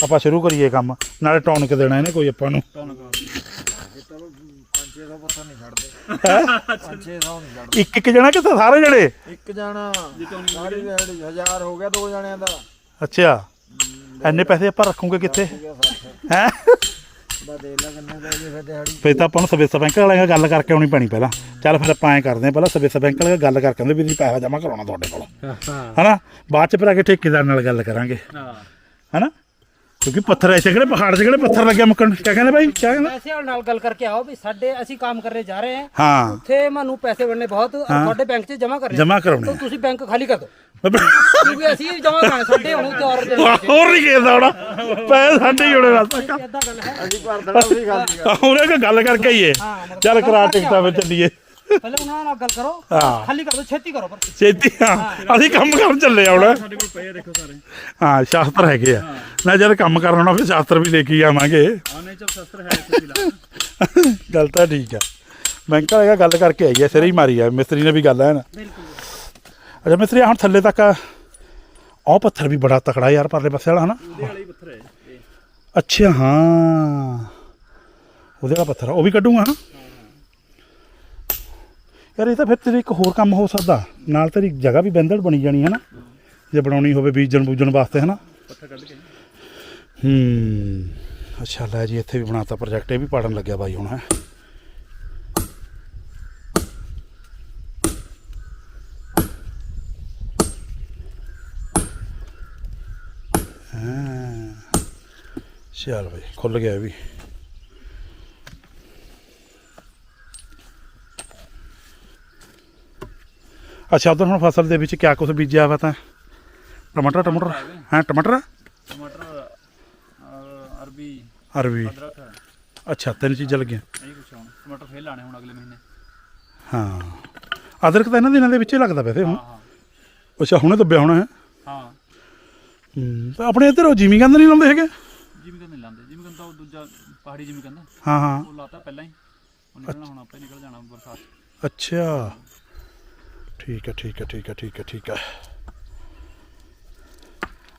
ਆਪਾਂ ਸ਼ੁਰੂ ਕਰੀਏ ਕੰਮ ਨਾਲੇ ਟੌਨਕ ਦੇਣਾ ਇਹਨੇ ਕੋਈ ਆਪਾਂ ਨੂੰ। ਇੱਕ ਇੱਕ ਜਣਾ ਕਿਤੇ ਸਾਰੇ ਜਣੇ? ਇੱਕ ਜਾਣਾ। ਸਾਰੀ ਦਿਹਾੜੀ ਹਜ਼ਾਰ ਹੋ ਗਿਆ ਦੋ ਜਣਿਆਂ ਦਾ। ਅੱਛਾ। ਐਨੇ ਪੈਸੇ ਆਪਾਂ ਰੱਖੂਗੇ ਕਿੱਥੇ? ਹੈ? ਬਾ ਦੇ ਲਾ ਕਿੰਨੇ ਪੈ ਗਏ ਫਿਰ ਦਿਹਾੜੀ। ਫਿਰ ਤਾਂ ਆਪਾਂ ਨੂੰ ਸਵੇਸ ਬੈਂਕ ਵਾਲਿਆਂ ਨਾਲ ਗੱਲ ਕਰਕੇ ਆਉਣੀ ਪੈਣੀ ਪਹਿਲਾਂ। ਚੱਲ ਫਿਰ ਆਪਾਂ ਐਂ ਕਰਦੇ ਹਾਂ ਪਹਿਲਾਂ ਸਵੇਸ ਬੈਂਕ ਵਾਲਿਆਂ ਨਾਲ ਗੱਲ ਕਰਕੇ ਆਉਂਦੇ ਵੀ ਤੁਸੀਂ ਪੈਸਾ ਜਮ੍ਹਾਂ ਕਰਾਉਣਾ ਤੁਹਾਡੇ ਕੋਲ। ਹਨਾ? ਬਾਅਦ ਚ ਫਿਰ ਆ ਕੇ ਠੇਕੇਦਾਰ ਨਾਲ ਗੱਲ ਕਰਾਂਗੇ। ਹਾਂ। ਹਨਾ? ਕਿਉਂਕਿ ਪੱਥਰ ਐਸੇ ਕਿਹੜੇ ਪਹਾੜ 'ਚ ਕਿਹੜੇ ਪੱਥਰ ਲੱਗਿਆ ਮੁੱਕਣ ਕਿਆ ਕਹਿੰਦੇ ਭਾਈ ਕਿਆ ਕਹਿੰਦੇ? ਪੈਸੇ ਵਾਲੇ ਨਾਲ ਗੱਲ ਕਰਕੇ ਆਓ ਵੀ ਸਾਡੇ ਅਸੀਂ ਕੰਮ ਕਰਨੇ ਜਾ ਰਹੇ ਹਾਂ। ਹਾਂ। ਉੱਥੇ ਮੈਨੂੰ ਪੈਸੇ ਵੜਨੇ ਬਹੁਤ ਤੁਹਾਡੇ ਬੈਂਕ 'ਚ ਜਮ੍ਹਾਂ ਕਰਨੇ। ਜਮ੍ਹਾਂ ਕਰਾਉਣੇ। ਆ। ਤੁਸੀਂ ਬੈਂਕ ਖਾਲੀ ਕਰ ਦਿਓ। ਕਿਉਂਕਿ ਅਸੀਂ ਜਮ੍ਹਾਂ ਕਰਾਉਣੇ ਸਾਡੇ ਹੁਣ ਤੇ ਹੋਰ ਨਹੀਂ ਕੇਸ ਆਉਣਾ ਪੈਸੇ ਸਾਡੇ ਹੀ ਹੋਣੇ ਰਸਤਾ ਅਸੀਂ ਭਰ ਦੇਣਾ ਉਹਦੀ ਗੱਲ ਉਹਨੇ ਕੋਈ ਗੱਲ ਕਰਕੇ ਹੀ ਚੱਲ ਕਰਾ ਟਿਕਟਾਂ ਵਿੱਚ ਚੱਲੀਏ। ਪਹਿਲੇ ਉਹਨਾਂ ਨਾਲ ਗੱਲ ਕਰੋ ਹਾਂ। ਖਾਲੀ ਕਰ ਦਿਓ ਛੇਤੀ ਕਰੋ ਪਰ। ਛੇਤੀ ਹਾਂ। ਅਸੀਂ ਕੰਮ ਕਰਨ ਚੱਲੇ ਆਉਣਾ ਸਾਡੇ ਕੋਲ ਪਏ ਆ ਦੇਖੋ ਸਾਰੇ। ਹਾਂ ਸ਼ਾਸਤਰ ਹੈਗੇ ਆ। ਨਾ ਜਦ ਕੰਮ ਕਰਨ ਆਉਣਾ ਫਿਰ ਸ਼ਾਸਤਰ ਵੀ ਲੈ ਕੇ ਹੀ ਆਵਾਂਗੇ ਆ ਨੇਚਰ ਸ਼ਸਤਰ ਹੈ ਇੱਥੇ ਫਿਲਹਾਲ। ਗੱਲ ਤਾਂ ਠੀਕ ਆ। ਬੈਂਕ ਵਾਲੇ ਨਾਲ ਗੱਲ ਕਰਕੇ ਆਈ ਆ ਸਿਰੇ ਹੀ ਮਾਰੀ ਆ। ਮਿਸਤਰੀ ਨੇ ਵੀ ਗੱਲ ਹੈ ਨਾ। ਬਿਲਕੁਲ। ਅੱਛਾ ਮਿਸਤਰੀ ਹੁਣ ਥੱਲੇ ਤੱਕ ਉਹ ਪੱਥਰ ਵੀ ਬੜਾ ਤਕੜਾ ਯਾਰ ਪਰਲੇ ਪਾਸੇ ਵਾਲਾ ਹਨਾ? ਉਹਦੇ ਵਾਲਾ ਹੀ ਪੱਥਰ ਹੈ ਇਹ। ਅੱਛਾ ਹਾਂ। ਉਹਦੇ ਵਾਲਾ ਪੱਥਰ ਆ, ਉਹ ਵੀ ਕੱਢੂਗਾ ਹਾਂ ਯਾਰ ਇਹ ਤਾਂ ਫਿਰ ਤੇਰੇ ਇੱਕ ਹੋਰ ਕੰਮ ਹੋ ਸਕਦਾ। ਨਾਲ ਤੇਰੀ ਜਗ੍ਹਾ ਵੀ ਬੰਦੜ ਬਣੀ ਜਾਣੀ ਹੈ ਨਾ। ਜੇ ਬਣਾਉਣੀ ਹੋਵੇ ਬੀਜਣ ਬੂਜਣ ਵਾਸਤੇ ਹੈ ਨਾ। ਕੱਢ ਕੇ ਹੂੰ ਅੱਛਾ ਲੈ ਜੀ ਇੱਥੇ ਵੀ ਬਣਾਤਾ ਪ੍ਰੋਜੈਕਟ ਇਹ ਵੀ ਪੜਨ ਲੱਗਿਆ ਬਾਈ ਹੁਣ ਹੈ। ਹਾਂ ਚੱਲ ਬਾਈ ਖੁੱਲ ਗਿਆ ਇਹ ਵੀ। ਅੱਛਾ ਉਧਰ ਹੁਣ ਫਸਲ ਦੇ ਵਿੱਚ ਕਿਆ ਕੁਝ ਬੀਜਿਆ ਵਾ ਤਾਂ? ਟਮਾਟਰ ਟਮਾਟਰ? ਹਾਂ ਟਮਾਟਰ? ਟਮਾਟਰ ਅਹ, ਅਰਬੀ ਅਰਬੀ। ਅਦਰਕ। ਅੱਛਾ ਤਿੰਨ ਚੀਜ਼ਾਂ ਲੱਗੀਆਂ। ਇਹ ਕੁਛ ਹੁਣ ਟਮਾਟਰ ਫੇਰ ਲਾਣੇ ਹੁਣ ਅਗਲੇ ਮਹੀਨੇ। ਹਾਂ। ਅਦਰਕ ਤਾਂ ਇਹਨਾਂ ਦਿਨਾਂ ਦੇ ਵਿੱਚ ਹੀ ਲੱਗਦਾ ਵੈਸੇ ਹੁਣ। ਹਾਂ ਹਾਂ। ਅੱਛਾ ਹੁਣੇ ਦੱਬਿਆ ਹੋਣਾ ਹੈ? ਹਾਂ। ਹੂੰ ਤਾਂ ਆਪਣੇ ਇੱਧਰ ਉਹ ਜਿਮੀ ਗੰਦ ਨਹੀਂ ਲਾਉਂਦੇ ਹੈਗੇ? ਜਿਵੇਂ ਨਹੀਂ ਲਾਉਂਦੇ। ਜਿਵੇਂ ਤਾਂ ਉਹ ਦੂਜਾ ਪਹਾੜੀ ਜਿਵੇਂ ਕਹਿੰਦਾ ਹਾਂ ਹਾਂ। ਉਹ ਲਾਤਾ ਪਹਿਲਾਂ ਹੀ। ਉਹ ਨਿਕਲਣਾ ਹੁਣ ਆਪੇ ਨਿਕਲ ਜਾਣਾ ਬਰਸਾਤ। ਅੱਛਾ। ਠੀਕ ਹੈ ਠੀਕ ਹੈ ਠੀਕ ਹੈ ਠੀਕ ਹੈ ਠੀਕ ਹੈ।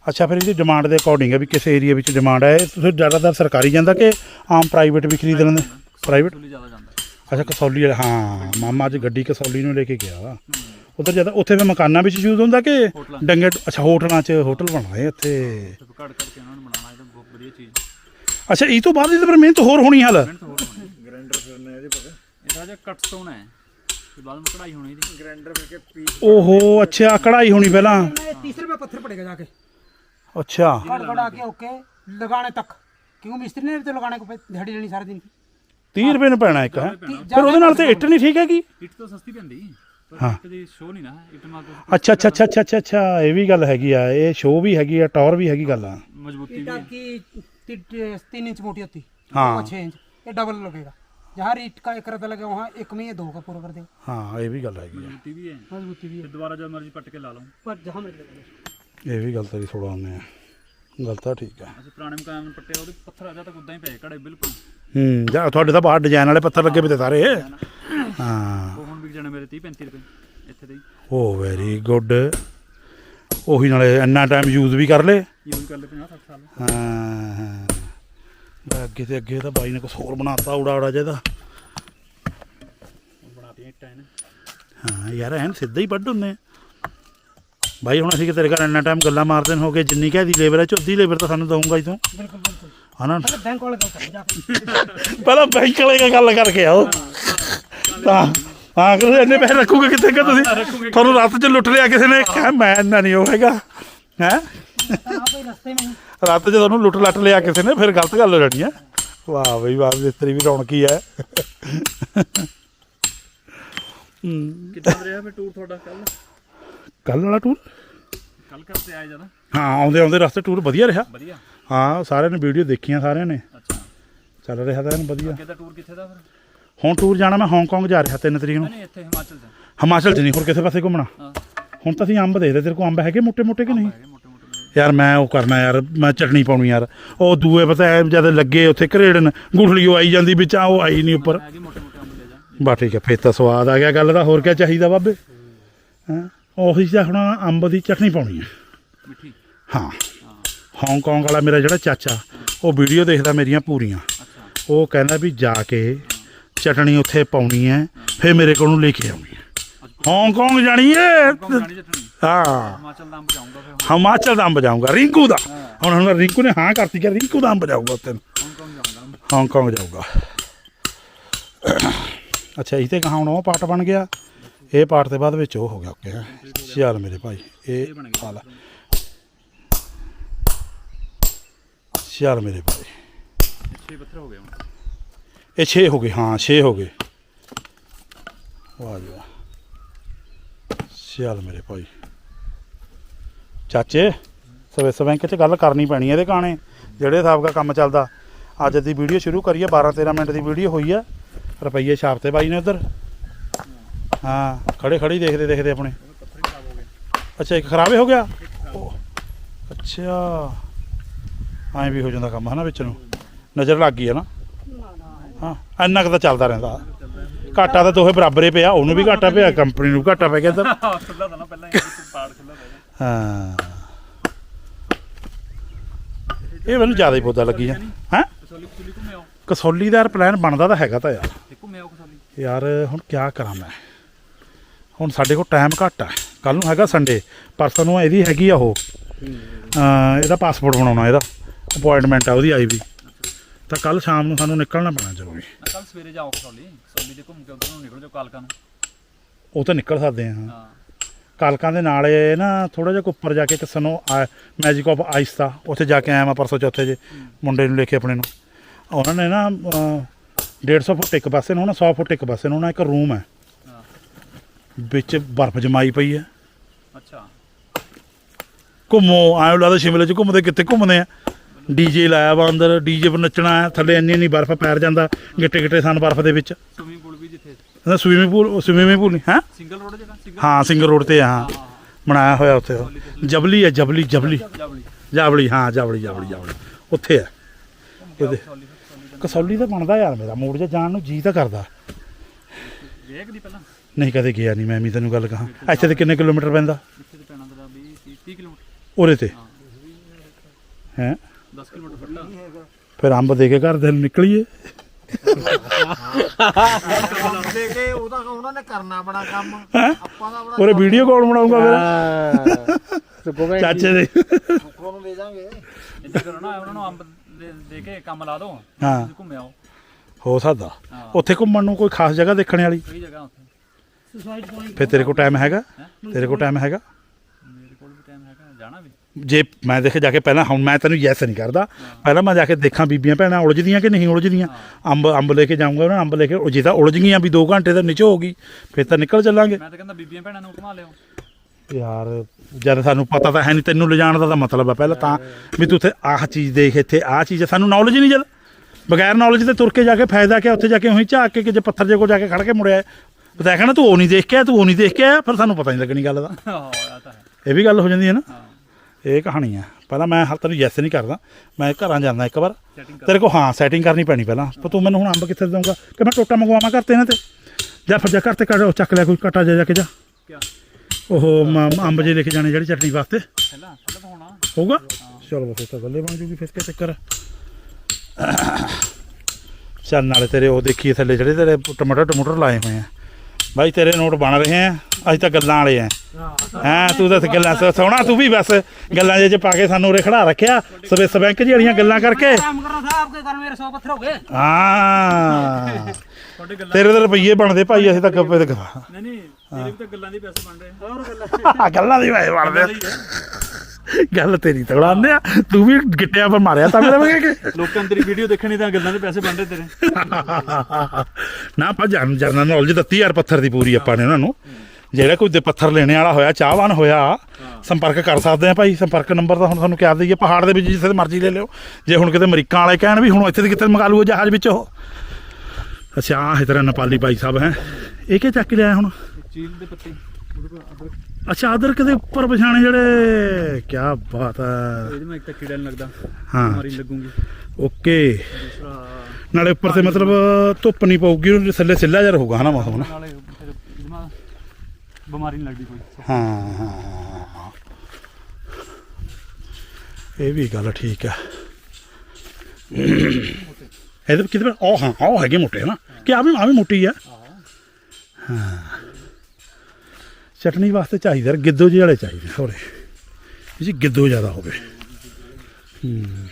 ਅੱਛਾ ਫਿਰ ਇਹਦੀ ਡਿਮਾਂਡ ਦੇ ਅਕੋਰਡਿੰਗ ਹੈ ਵੀ ਕਿਸ ਏਰੀਆ ਵਿੱਚ ਡਿਮਾਂਡ ਹੈ? ਇਹ ਤੁਸੀਂ ਜ਼ਿਆਦਾਤਰ ਸਰਕਾਰੀ ਜਾਂਦਾ ਕਿ ਆਮ ਪ੍ਰਾਈਵੇਟ ਵੀ ਖਰੀਦ ਲੈਂਦੇ? ਪ੍ਰਾਈਵੇਟ ਕਸੌਲੀ ਜ਼ਿਆਦਾ ਜਾਂਦਾ। ਅੱਛਾ ਕਸੌਲੀ ਵਾਲਾ ਹਾਂ ਮਾਮਾ ਅੱਜ ਗੱਡੀ ਕਸੌਲੀ ਨੂੰ ਲੈ ਕੇ ਗਿਆ। ਉਧਰ ਜ਼ਿਆਦਾ ਉੱਥੇ ਫਿਰ ਮਕਾਨਾਂ ਵਿੱਚ ਯੂਜ਼ ਹੁੰਦਾ ਕਿ ਡੰਗੇ ਅੱਛਾ ਹੋਟਲਾਂ 'ਚ ਹੋਟਲ ਬਣ ਰਹੇ ਉੱਥੇ ਤੇ ਘੜ ਘੜ ਕੇ ਉਹਨਾਂ ਨੂੰ ਬਣਾਉਣਾ ਇਹ ਤਾਂ ਬਹੁਤ ਵਧੀਆ ਚੀਜ਼ ਅੱਛਾ ਇਹ ਤੋਂ ਬਾਅਦ ਇਹਦੇ ਪਰ ਮਿਹਨਤ ਹੋਰ ਹੋਣੀ ਹਾਲ। ਗ੍ਰੈਂਡਰ ਫਿਰਨੇ ਇਹਦੇ ਪਤਾ। ਇਹਦਾ ਜੇ ਕੱਟ ਸਟੋਨ ਹੈ। ਤੇ ਬਾਅਦ ਵਿੱਚ ਕਢਾਈ ਹੋਣੀ ਇਹਦੀ ਗ੍ਰੈਂਡਰ ਫਿਰ ਕੇ ਪੀ ਓਹੋ ਅੱਛਾ ਕਢਾਈ ਹੋਣੀ ਪਹਿਲਾਂ में तीस रुपये पत्थर पड़ेगा जाके ਅੱਛਾ कट कटा के ओके लगाने तक क्यों मिस्त्री ने तो लगाने को पे दिहाड़ी लेनी सारे दिन की 30 ਰੁਪਏ ਨੂੰ ਪੈਣਾ ਇੱਕ ਹੈ ਫਿਰ ਉਹਦੇ ਨਾਲ ਤੇ ਇੱਟ ਨਹੀਂ ਠੀਕ ਹੈਗੀ ਇੱਟ ਤਾਂ ਸਸਤੀ ਪੈਂਦੀ ਪਰ ਹਾਂ। ਇੱਟ ਦੀ ਸ਼ੋ ਨਹੀਂ ਨਾ ਇੱਟ ਨਾਲ ਤਾਂ ਅੱਛਾ ਅੱਛਾ ਅੱਛਾ ਅੱਛਾ ਅੱਛਾ ਅੱਛਾ ਇਹ ਵੀ ਗੱਲ ਹੈਗੀ ਆ ਇਹ ਸ਼ੋਅ ਵੀ ਹੈਗੀ ਆ ਟੌਰ ਵੀ ਹੈਗੀ ਗੱਲ ਆ ਮਜ਼ਬੂਤੀ ਵੀ ईटा ਹੈ की ती- तीन इंच मोटी होती हाँ। वो छः इंच ये डबल लगेगा जहाँ ईट का एक रत्ता लगे वहाँ एक में ये दो का पूरा कर देगा ਹਾਂ ਇਹ ਵੀ ਗੱਲ ਹੈਗੀ ਆ ਮਜ਼ਬੂਤੀ ਵੀ ਹੈ मजबूती भी ਤੇ है ਦੁਬਾਰਾ ਜਦ ਮਰਜ਼ੀ ਪੱਟ ਕੇ ਲਾ ਲਓ पर जहाँ मिल जाएगा ਇਹ ਵੀ ਗੱਲ ਤੇਰੀ ਥੋੜਾ ਆਉਂਦੇ ਆ ਗੱਲ ਤਾਂ ਠੀਕ ਆ ਅਸੀਂ ਪੁਰਾਣੇ ਮਕਾਨ ਨੂੰ ਪੱਟੇ ਉਹਦੇ ਪੱਥਰ ਆ ਜਾ ਤਾਂ ਉਦਾਂ ਹੀ ਪਏ ਘੜੇ ਬਿਲਕੁਲ ਹੂੰ ਜਾਂ ਤੁਹਾਡੇ ਤਾਂ ਬਾਹਰ ਡਿਜ਼ਾਈਨ ਵਾਲੇ ਪੱਥਰ ਲੱਗੇ ਵੀ ਤੇ ਸਾਰੇ ਹਾਂ ਉਹ ਹੁਣ ਵਿਕ ਜਾਣੇ ਮੇਰੇ 30 35 ਰੁਪਏ ਇੱਥੇ ਦੇ ਹੀ ਓ ਵੈਰੀ ਗੁੱਡ ਉਹੀ ਨਾਲੇ ਇੰਨਾ ਟਾਈਮ ਯੂਜ਼ ਵੀ ਕਰ ਲੇ ਯੂਜ਼ ਕਰ ਲੈ 50 60 ਸਾਲ ਹਾਂ ਹਾਂ ਅੱਗੇ ਤੇ ਅੱਗੇ ਬਾਈ ਨੇ ਕੁਝ ਹੋਰ ਬਣਾਤਾ ਉੜਾ ਉੜਾ ਜਿਹਦਾ ਬਣਾਤੀ ਇੱਟਾਂ ਨੇ ਹਾਂ ਯਾਰ ਐਨ ਸਿੱਧਾ ਹੀ ਵੱਢ ਹੁੰਨੇ ਬਾਈ ਹੁਣ ਅਸੀਂ ਤੇਰੇ ਘਰ ਇੰਨਾ ਟਾਈਮ ਗੱਲਾਂ ਮਾਰਦੇ ਹੋ ਗਏ ਜਿੰਨੀ ਕਹਿ ਦੀ ਲੇਬਰ ਹੈ ਚੋਦੀ ਲੇਬਰ ਤਾਂ ਸਾਨੂੰ ਦਊਂਗਾ ਇਥੋਂ ਬਿਲਕੁਲ ਬਿਲਕੁਲ। ਹਨਾ? ਬੈਂਕ ਵਾਲੇ ਗੱਲ ਕਰ ਜਾ। ਪਹਿਲਾਂ ਬੈਂਕ ਵਾਲੇ ਗੱਲ ਕਰਕੇ ਆਓ। ਤਾਂ ਹਾਂ ਕਰ ਇੰਨੇ ਪੈਸੇ ਰੱਖੂਗੇ ਕਿਤੇ ਕਿ ਤੁਸੀਂ? ਤੁਹਾਨੂੰ ਰਾਤ 'ਚ ਲੁੱਟ ਲਿਆ ਕਿਸੇ ਨੇ। ਮੈਂ ਇੰਨਾ ਨਹੀਂ ਹੋਵੇਗਾ ਹੈ? ਰਾਤ ਜਦੋਂ ਉਹਨੂੰ ਲੁੱਟ ਲੱਟ ਲਿਆ ਕਿਸੇ ਨੇ ਫਿਰ ਗਲਤ ਗੱਲ ਹੋ ਜਾਣੀ ਹੈ ਵਾਹ ਬਈ ਵਾਹ ਮਿਸਤਰੀ ਵੀ ਰੌਣਕੀ ਹੈ। ਕਿੱਦਾਂ ਕੱਲ ਵਾਲਾ ਟੂਰ ਕੱਲ ਕਰਤੇ ਆਏ ਜਦ ਹਾਂ ਆਉਂਦੇ ਆਉਂਦੇ ਰਸਤੇ ਟੂਰ ਵਧੀਆ ਰਿਹਾ। ਹਾਂ ਸਾਰਿਆਂ ਨੇ ਵੀਡੀਓ ਦੇਖੀਆਂ ਸਾਰਿਆਂ ਨੇ। ਚੱਲ ਰਿਹਾ ਤਾਂ ਇਹਨੂੰ ਵਧੀਆ। ਕਿਹਦਾ ਟੂਰ ਕਿੱਥੇ ਦਾ ਫਿਰ? ਹੁਣ ਟੂਰ ਜਾਣਾ ਮੈਂ ਹਾਂਗਕਾਂਗ ਜਾ ਰਿਹਾ 3 ਤਰੀਕ ਨੂੰ। ਨਹੀਂ ਇੱਥੇ ਹਿਮਾਚਲ ਚ ਹਿਮਾਚਲ ਚ ਨਹੀਂ ਹੋਰ ਕਿਸੇ ਪਾਸੇ ਘੁੰਮਣਾ। ਹਾਂ। ਹੁਣ ਤਾਂ ਅਸੀਂ ਅੰਬ ਦੇਖਦੇ ਤੇਰੇ ਕੋਲ ਅੰਬ ਹੈਗੇ ਮੋٹے ਮੋٹے ਕਿ ਨਹੀਂ? ਯਾਰ ਮੈਂ ਉਹ ਕਰਨਾ ਯਾਰ ਮੈਂ ਚਟਣੀ ਪਾਉਣੀ ਯਾਰ। ਉਹ ਦੂਏ ਪਤਾ ਐ ਜਦ ਲੱਗੇ ਉੱਥੇ ਘਰੇੜਨ ਗੁਠਲੀ ਉਹ ਆਈ ਜਾਂਦੀ ਵਿੱਚ ਆ ਉਹ ਆਈ ਨਹੀਂ ਉੱਪਰ। ਬਾ ਠੀਕ ਹੈ ਫੇਰ ਤਾਂ ਸਵਾਦ ਆ ਗਿਆ ਗੱਲ ਦਾ ਹੋਰ ਕੀ ਚਾਹੀਦਾ ਬਾਬੇ? ਹਾਂ? ਉਹੀ ਤਾਂ ਹੁਣ ਅੰਬ ਦੀ ਚਟਣੀ ਪਾਉਣੀ ਹੈ। ਮਿੱਠੀ? ਹਾਂ। ਹਾਂ ਹਾਂਗਕਾਂਗ ਵਾਲਾ ਮੇਰਾ ਜਿਹੜਾ ਚਾਚਾ ਉਹ ਵੀਡੀਓ ਦੇਖਦਾ ਮੇਰੀਆਂ ਪੂਰੀਆਂ। ਉਹ ਕਹਿੰਦਾ ਵੀ ਜਾ ਕੇ ਚਟਣੀ ਉੱਥੇ ਪਾਉਣੀ ਹੈ ਫੇਰ ਮੇਰੇ ਕੋਲ ਨੂੰ ਲੈ ਕੇ ਆਉਣੀ ਹੈ। ਹਾਂਗਕਾਂਗ ਜਾਣੀ ਹੈ। ਹਾਂ। ਹਿਮਾਚਲ ਦਾ ਅੰਬ ਜਾਊਂਗਾ ਫਿਰ ਹਿਮਾਚਲ ਦਾ ਅੰਬ ਜਾਊਂਗਾ ਰਿੰਕੂ ਦਾ। ਹੁਣ ਹੁਣ ਰਿੰਕੂ ਨੇ ਹਾਂ ਕਰਤੀ ਕਿ ਰਿੰਕੂ ਦਾ ਅੰਬ ਜਾਊਗਾ ਨੂੰ। ਹਾਂਗਕਾਂਗ ਜਾਊਂਗਾ ਹਾਂਗਕਾਂਗ ਜਾਊਗਾ। ਅੱਛਾ ਇਹ ਤੇ ਕਹਾਂ ਹੁਣ ਉਹ ਪਾਰਟ ਬਣ ਗਿਆ। ਇਹ ਪਾਰਟ ਦੇ ਬਾਅਦ ਵਿੱਚ ਉਹ ਹੋ ਗਿਆ ਓਕੇ। ਚੱਲ ਮੇਰੇ ਭਾਈ ਇਹ ਬਣ ਆ ਲੈ ਚੱਲ ਮੇਰੇ ਭਾਈ। 6 ਪੱਥਰ ਹੋ ਗਏ ਹੁਣ। ਇਹ 6 ਹੋ ਗਏ ਹਾਂ 6 ਹੋ ਗਏ। ਵਾਹ ਜੀ ਵਾਹ। ਚੱਲ ਮੇਰੇ ਭਾਈ। ਚਾਚੇ ਸਵਿਸ ਬੈਂਕ 'ਚ ਗੱਲ ਕਰਨੀ ਪੈਣੀ ਹੈ ਇਹਦੇ ਗਾਣੇ ਜਿਹੜੇ ਹਿਸਾਬ ਦਾ ਕੰਮ ਚੱਲਦਾ। ਅੱਜ ਦੀ ਵੀਡੀਓ ਸ਼ੁਰੂ ਕਰੀਏ 12 13 ਮਿੰਟ ਦੀ ਵੀਡੀਓ ਹੋਈ ਆ। ਰੁਪਈਏ ਛਾਪ 'ਤੇ ਬਾਈ ਨੇ ਉਧਰ। ਹਾਂ, ਖੜੇ ਖੜੇ ਦੇਖਦੇ ਦੇਖਦੇ ਆਪਣੇ। ਅੱਛਾ, ਇੱਕ ਖਰਾਬੇ ਹੋ ਗਿਆ? ਅੱਛਾ। ਐਂ ਵੀ ਹੋ ਜਾਂਦਾ ਕੰਮ, ਹਨਾ ਵਿੱਚ ਨੂੰ। ਨਜ਼ਰ ਲੱਗ ਗਈ ਹੈ ਨਾ। ਹਾਂ, ਇੰਨਾ ਕੁ ਤਾਂ ਚੱਲਦਾ ਰਹਿੰਦਾ। ਘਾਟਾ ਤਾਂ ਦੋਹੇ ਬਰਾਬਰ ਹੀ ਪਿਆ, ਉਹਨੂੰ ਵੀ ਘਾਟਾ ਪਿਆ, ਕੰਪਨੀ ਨੂੰ ਵੀ ਘਾਟਾ ਪੈ ਗਿਆ ਇੱਧਰ। ਤਾਂ ਪਹਿਲਾਂ ਹਾਂ। ਇਹ ਮੈਨੂੰ ਜ਼ਿਆਦਾ ਹੀ ਪੌਦਾ ਲੱਗੀ ਜਾਂ ਹੈ? ਕਸੌਲੀ ਦਾ ਪਲਾਨ ਬਣਦਾ ਤਾਂ ਹੈਗਾ ਤਾਂ ਯਾਰ। ਕਸੌਲੀ ਯਾਰ ਹੁਣ ਕੀ ਕਰਾਂ ਮੈਂ? ਹੁਣ ਸਾਡੇ ਕੋਲ ਟਾਈਮ ਘੱਟ ਹੈ ਕੱਲ ਨੂੰ ਹੈਗਾ ਸੰਡੇ ਪਰਸੋਂ ਨੂੰ ਇਹਦੀ ਹੈਗੀ ਆ ਉਹ। ਇਹਦਾ ਪਾਸਪੋਰਟ ਬਣਾਉਣਾ ਇਹਦਾ। ਅਪਾਇੰਟਮੈਂਟ ਆ ਉਹਦੀ ਆਈ ਵੀ ਤਾਂ ਕੱਲ ਸ਼ਾਮ ਨੂੰ ਸਾਨੂੰ ਨਿਕਲਣਾ ਪੈਣਾ ਜ਼ਰੂਰੀ ਕੱਲ ਸਵੇਰੇ ਜਾਓ ਕਸੌਲੀ। ਕਸੌਲੀ ਤੇ ਘੁੰਮ ਕੇ ਉਧਰ ਨੂੰ ਨਿਕਲ ਜਾਓ ਕਾਲਕਾ ਨੂੰ। ਉਹ ਤਾਂ ਨਿਕਲ ਸਕਦੇ ਹਾਂ ਹਾਂ। ਕਾਲਕਾਂ ਦੇ ਨਾਲ ਇਹ ਨਾ ਥੋੜਾ ਜਿਹਾ ਉੱਪਰ ਜਾ ਕੇ ਇੱਕ ਸਨੋ ਮੈਜਿਕ ਆਫ ਆਈਸ ਦਾ ਉੱਥੇ ਜਾ ਕੇ ਆਇਆ ਮੈਂ ਪਰਸੋਂ ਚੌਥੇ ਜੇ ਮੁੰਡੇ ਨੂੰ ਲੈ ਕੇ ਆਪਣੇ ਨੂੰ। ਉਹਨਾਂ ਨੇ ਨਾ ਅਹ, 150 ਫੁੱਟ ਇੱਕ ਪਾਸੇ ਨੂੰ ਨਾ 100 ਫੁੱਟ ਇੱਕ ਪਾਸੇ ਨੂੰ ਨਾ ਇੱਕ ਰੂਮ ਹੈ। ਹਾਂ। ਵਿੱਚ ਬਰਫ਼ ਜਮਾਈ ਪਈ ਹੈ। ਅੱਛਾ। ਘੁੰਮੋ ਆਇਓ ਲੱਗਦਾ ਸ਼ਿਮਲੇ 'ਚ ਘੁੰਮਦੇ ਕਿੱਥੇ ਘੁੰਮਦੇ ਆ। ਡੀਜੇ ਲਾਇਆ ਵਾ ਅੰਦਰ ਡੀਜੇ 'ਪਰ ਨੱਚਣਾ ਹੈ ਥੱਲੇ ਇੰਨੀ ਇੰਨੀ ਬਰਫ਼ ਪੈਰ ਜਾਂਦਾ ਗਿੱਟੇ ਗਿੱਟੇ ਸਨ ਬਰਫ਼ ਦੇ ਵਿੱਚ। ਸਵਿਮਿੰਗ ਪੂਲ ਵੀ ਜਿੱਥੇ ਸਵੀਮਿੰਗ ਪੂਲ ਸਵੀਮਿੰਗ ਪੂਲ ਨਹੀਂ ਹੈ? ਸਿੰਗਲ ਰੋਡ ਜਿਹੜਾ ਸਿੰਗਲ ਹਾਂ ਸਿੰਗਲ ਰੋਡ ਤੇ ਆ ਹਾਂ। ਬਣਾਇਆ ਹੋਇਆ ਉੱਥੇ ਉਹ। ਜਬਲੀ ਹੈ ਜਬਲੀ ਜਬਲੀ ਜਾਵਲੀ। ਜਾਵਲੀ ਹਾਂ ਜਾਵਲੀ ਜਾਵਲੀ ਜਾਵਲੀ। ਉੱਥੇ ਹੈ। ਉਹਦੇ- ਕਸੌਲੀ ਦਾ ਬਣਦਾ ਯਾਰ ਮੇਰਾ ਮੂਡ ਜਿਹਾ ਜਾਣ ਨੂੰ ਜੀ ਤਾਂ ਕਰਦਾ। ਵੇਖ ਦੀ ਪਹਿਲਾਂ? ਨਹੀਂ ਕਦੇ ਗਿਆ ਨਹੀਂ ਮੈਂ ਵੀ ਤੈਨੂੰ ਗੱਲ ਕਹਾਂ। ਇੱਥੇ ਤੇ ਕਿੰਨੇ ਕਿਲੋਮੀਟਰ ਪੈਂਦਾ? ਇੱਥੇ ਤੇ ਪੈਣਾ ਤੇਰਾ 20 30 30 ਕਿਲੋਮੀਟਰ। ਉਰੇ ਤੇ। ਹੈ। 10 ਕਿਲੋਮੀਟਰ ਫਿਰ ਅੰਬ ਦੇ ਕੇ ਘਰ ਦੇ ਨੂੰ ਨਿਕਲੀਏ। ਦੇ ਕੇ ਉਹਦਾ ਉਹਨਾਂ ਨੇ ਕਰਨਾ ਬੜਾ ਕੰਮ ਹੈਂ? ਆਪਾਂ ਦਾ ਬੜਾ ਉਰੇ ਵੀਡੀਓ ਕਾਲ ਬਣਾਉਂਗਾ ਫਿਰ ਚਾਚੇ ਦੇ। ਸੁੱਖੋ ਨੂੰ ਦੇ ਜਾਾਂਗੇ ਇੱਦਾਂ ਕਰੋ ਨਾ ਉਹਨਾਂ ਨੂੰ ਅੰਬ ਦੇ ਦੇ ਕੇ ਕੰਮ ਲਾ ਦੋ। ਹਾਂ। ਸਕਦਾ। ਉੱਥੇ ਘੁੰਮਣ ਨੂੰ ਕੋਈ ਖਾਸ ਜਗ੍ਹਾ ਦੇਖਣ ਵਾਲੀ? ਕਈ ਜਗ੍ਹਾ ਉੱਥੇ। ਸੁਸਾਈਡ ਪੁਆਇੰਟ ਫਿਰ ਤੇਰੇ ਕੋਲ ਟਾਈਮ ਹੈਗਾ? ਤੇਰੇ ਕੋਲ ਟਾਈਮ ਹੈਗਾ ਮੇਰੇ ਕੋਲ ਵੀ ਟਾਈਮ ਹੈਗਾ ਜਾਣਾ ਵੀ ਜੇ ਮੈਂ ਦੇਖ ਜਾ ਕੇ ਪਹਿਲਾਂ ਹੁਣ ਮੈਂ ਤੈਨੂੰ ਯੈਸ ਨਹੀਂ ਕਰਦਾ। ਪਹਿਲਾਂ ਮੈਂ ਜਾ ਕੇ ਦੇਖਾਂ ਬੀਬੀਆਂ ਭੈਣਾਂ ਉਲਝਦੀਆਂ ਕਿ ਨਹੀਂ ਉਲਝਦੀਆਂ। ਅੰਬ ਅੰਬ ਲੈ ਕੇ ਜਾਊਂਗਾ ਉਹਨਾਂ ਅੰਬ ਲੈ ਕੇ ਉਹ ਜੇ ਤਾਂ ਉਲਝ ਗਈਆਂ ਵੀ 2 ਘੰਟੇ ਤਾਂ ਨਿਚੋ ਹੋਗੀ ਫਿਰ ਤਾਂ ਨਿਕਲ ਚੱਲਾਂਗੇ। ਮੈਂ ਤਾਂ ਕਹਿੰਦਾ ਬੀਬੀਆਂ ਭੈਣਾਂ ਨੂੰ ਘੁਮਾ ਲਿਓ। ਯਾਰ ਜਦ ਸਾਨੂੰ ਪਤਾ ਤਾਂ ਹੈ ਨਹੀਂ ਤੈਨੂੰ ਲਿਜਾਣ ਦਾ ਤਾਂ ਮਤਲਬ ਹੈ ਪਹਿਲਾਂ ਤਾਂ ਵੀ ਤੂੰ ਉੱਥੇ ਆਹ ਚੀਜ਼ ਦੇਖ ਇੱਥੇ ਆਹ ਚੀਜ਼ ਹੈ। ਸਾਨੂੰ ਨੌਲੇਜ ਨਹੀਂ ਜਦ। ਬਗੈਰ ਨੌਲੇਜ ਤੇ ਤੁਰ ਕੇ ਜਾ ਕੇ ਫਾਇਦਾ ਕਿਆ ਉੱਥੇ ਜਾ ਕੇ ਉਹੀ ਝਾਕ ਕੇ ਕਿ ਜੇ ਪੱਥਰ ਜੇ ਕੋਲ ਜਾ ਕੇ ਖੜ ਕੇ ਮੁੜਿਆ ਪਤਾ ਹੈ ਨਾ ਤੂੰ ਉਹ ਨਹੀਂ ਦੇਖ ਕੇ ਤੂੰ ਉਹ ਨਹੀਂ ਦੇਖ ਕੇ ਫਿਰ ਸਾਨੂੰ ਪਤਾ ਨਹੀਂ ਲੱਗਣੀ ਗੱਲ ਦਾ। ਆ ਹੈ। ਇਹ ਵੀ ਗੱਲ ਹੋ ਜਾਂਦੀ ਹੈ ਨਾ। ਹਾਂ। ਇਹ ਕਹਾਣੀ ਆ ਪਹਿਲਾਂ ਮੈਂ ਹਾਲ ਤੈਨੂੰ ਯੈਸ ਨਹੀਂ ਕਰਦਾ। ਮੈਂ ਘਰਾਂ ਜਾਂਦਾ ਇੱਕ ਵਾਰ। ਤੇਰੇ ਕੋਲ ਹਾਂ ਸੈਟਿੰਗ ਕਰਨੀ ਪੈਣੀ ਪਹਿਲਾਂ। ਪਰ ਤੂੰ ਮੈਨੂੰ ਹੁਣ ਅੰਬ ਕਿੱਥੇ ਦਊਂਗਾ? ਕਿ ਮੈਂ ਟੋਟਾ ਮੰਗਵਾਵਾਂ ਘਰ ਤੇ ਇਹਨਾਂ ਤੇ? ਜਾਂ ਫਿਰ ਜਾ ਘਰ ਤੇ ਉਹ ਚੱਕ ਲਿਆ ਕੋਈ ਕਟਾ ਜਾ ਜਾ ਕੇ ਜਾ। ਉਹ ਅੰਬ ਜੇ ਲੈ ਕੇ ਜਾਣੇ ਜਿਹੜੀ ਚਟਨੀ ਵਾਸਤੇ। ਹੋਊਗਾ? ਚਲੋ ਫਿਰ ਤਾਂ ਗੱਲੇ ਬਣ ਜੂਗੀ ਫਿਰ ਕੀ ਚੱਕਰ ਚੱਲ ਨਾਲੇ ਤੇਰੇ ਉਹ ਦੇਖੀਏ ਥੱਲੇ ਜਿਹੜੇ ਤੇਰੇ ਟਮਾਟਰ ਟਮੂਟਰ ਲਾਏ ਹੋਏ ਆ। ਭਾਈ ਤੇਰੇ ਨੋਟ ਬਣ ਰਹੇ ਆ ਅਸੀਂ ਤਾਂ ਗੱਲਾਂ ਵਾਲੇ ਆ ਹਾਂ ਤੂੰ ਤਾਂ ਗੱਲਾਂ ਸੋਹਣਾ ਤੂੰ ਵੀ ਬਸ ਗੱਲਾਂ ਜੇ ਪਾ ਕੇ ਸਾਨੂੰ ਉਰੇ ਖੜਾ ਰੱਖਿਆ। ਸਵਿਸ ਬੈਂਕ ਜੀ ਵਾਲੀਆਂ ਗੱਲਾਂ ਕਰਕੇ। ਹਾਂ। ਤੇਰੇ ਤਾਂ ਰੁਪਈਏ ਬਣਦੇ ਭਾਈ ਅਸੀਂ ਤਾਂ ਗੱਲਾਂ ਦੀ ਪੈਸੇ ਬਣ ਗੱਲਾਂ ਗੱਲਾਂ ਪੈਸੇ ਬਣਦੇ ਗੱਲ ਤੇਰੀ ਤਗੜਾਉਂਦੇ ਆ। ਤੂੰ ਵੀ ਗਿੱਟਿਆਂ ਪਰ ਮਾਰਿਆ ਤਾਂ ਮੇਰੇ ਵਗੇ ਕਿ ਲੋਕਾਂ ਤੇਰੀ ਵੀਡੀਓ ਦੇਖਣੀ ਤਾਂ ਗੱਲਾਂ ਦੇ ਪੈਸੇ ਬਣ ਰਹੇ ਤੇਰੇ। ਨਾ ਆਪਾਂ ਜਨ ਜਨਰਲ ਨੌਲੇਜ ਦਿੱਤੀ ਯਾਰ ਪੱਥਰ ਦੀ ਪੂਰੀ ਆਪਾਂ ਨੇ ਉਹਨਾਂ ਨੂੰ। ਜਿਹੜਾ ਕੋਈ ਦੇ ਪੱਥਰ ਲੈਣੇ ਵਾਲਾ ਹੋਇਆ ਚਾਹਵਾਨ ਹੋਇਆ ਸੰਪਰਕ ਕਰ ਸਕਦੇ ਆ ਭਾਈ। ਸੰਪਰਕ ਨੰਬਰ ਤਾਂ ਹੁਣ ਤੁਹਾਨੂੰ ਕਿਹਾ ਦਈਏ ਪਹਾੜ ਦੇ ਵਿੱਚ ਜਿੱਥੇ ਮਰਜ਼ੀ ਲੈ ਲਿਓ। ਜੇ ਹੁਣ ਕਿਤੇ ਅਮਰੀਕਾ ਵਾਲੇ ਕਹਿਣ ਵੀ ਹੁਣ ਇੱਥੇ ਦੀ ਕਿਤੇ ਮੰਗਾ ਲੂਓ ਜਹਾਜ਼ ਵਿੱਚ ਉਹ। ਅੱਛਾ ਆਹ ਤਰ੍ਹਾਂ ਨੇਪਾਲੀ ਭਾਈ ਸਾਹਿਬ ਹੈ। ਇਹ ਕੀ ਚੱਕ ਲਿਆ ਹੁਣ? ਚੀਲ ਦੇ ਪੱਤੇ। ਅੱਛਾ ਅਦਰਕ ਦੇ ਉੱਪਰ ਪਛਾਣੇ ਜਿਹੜੇ ਕੀ ਬਾਤ ਹੈ। ਇਹਦੇ ਮੈਂ ਇੱਕ ਤਾਂ ਕੀੜਾ ਨਹੀਂ ਲੱਗਦਾ ਹਾਂ। ਮਾਰੀ ਲੱਗੂਗੀ। ਓਕੇ। ਨਾਲੇ ਉੱਪਰ ਤੇ ਮਤਲਬ ਧੁੱਪ ਨਹੀਂ ਪਊਗੀ ਉਹ ਥੱਲੇ ਸਿੱਲਾ ਜਿਹਾ ਰਹੂਗਾ ਹਨਾ ਮੌਸਮ ਨਾ ਨਾਲੇ ਫਿਰ ਜਮਾ ਬਿਮਾਰੀ ਨਹੀਂ ਲੱਗਦੀ ਕੋਈ। ਹਾਂ ਹਾਂ, ਇਹ ਵੀ ਗੱਲ ਠੀਕ ਆ ਇਹਦੇ ਕਿਤੇ ਉਹ ਹਾਂ ਉਹ ਹੈਗੇ ਮੋਟੇ ਹਨਾ? ਕਿ ਆ ਵੀ ਆ ਵੀ ਮੋਟੀ ਆ। ਹਾਂ। ਚਟਨੀ ਵਾਸਤੇ ਚਾਹੀਦਾ ਯਾਰ ਗਿੱਦੋ ਜਿਹੇ ਵਾਲੇ ਚਾਹੀਦੇ ਥੋੜੇ ਜੀ ਗਿੱਦੋ ਜ਼ਿਆਦਾ ਹੋਵੇ। ਹੂੰ।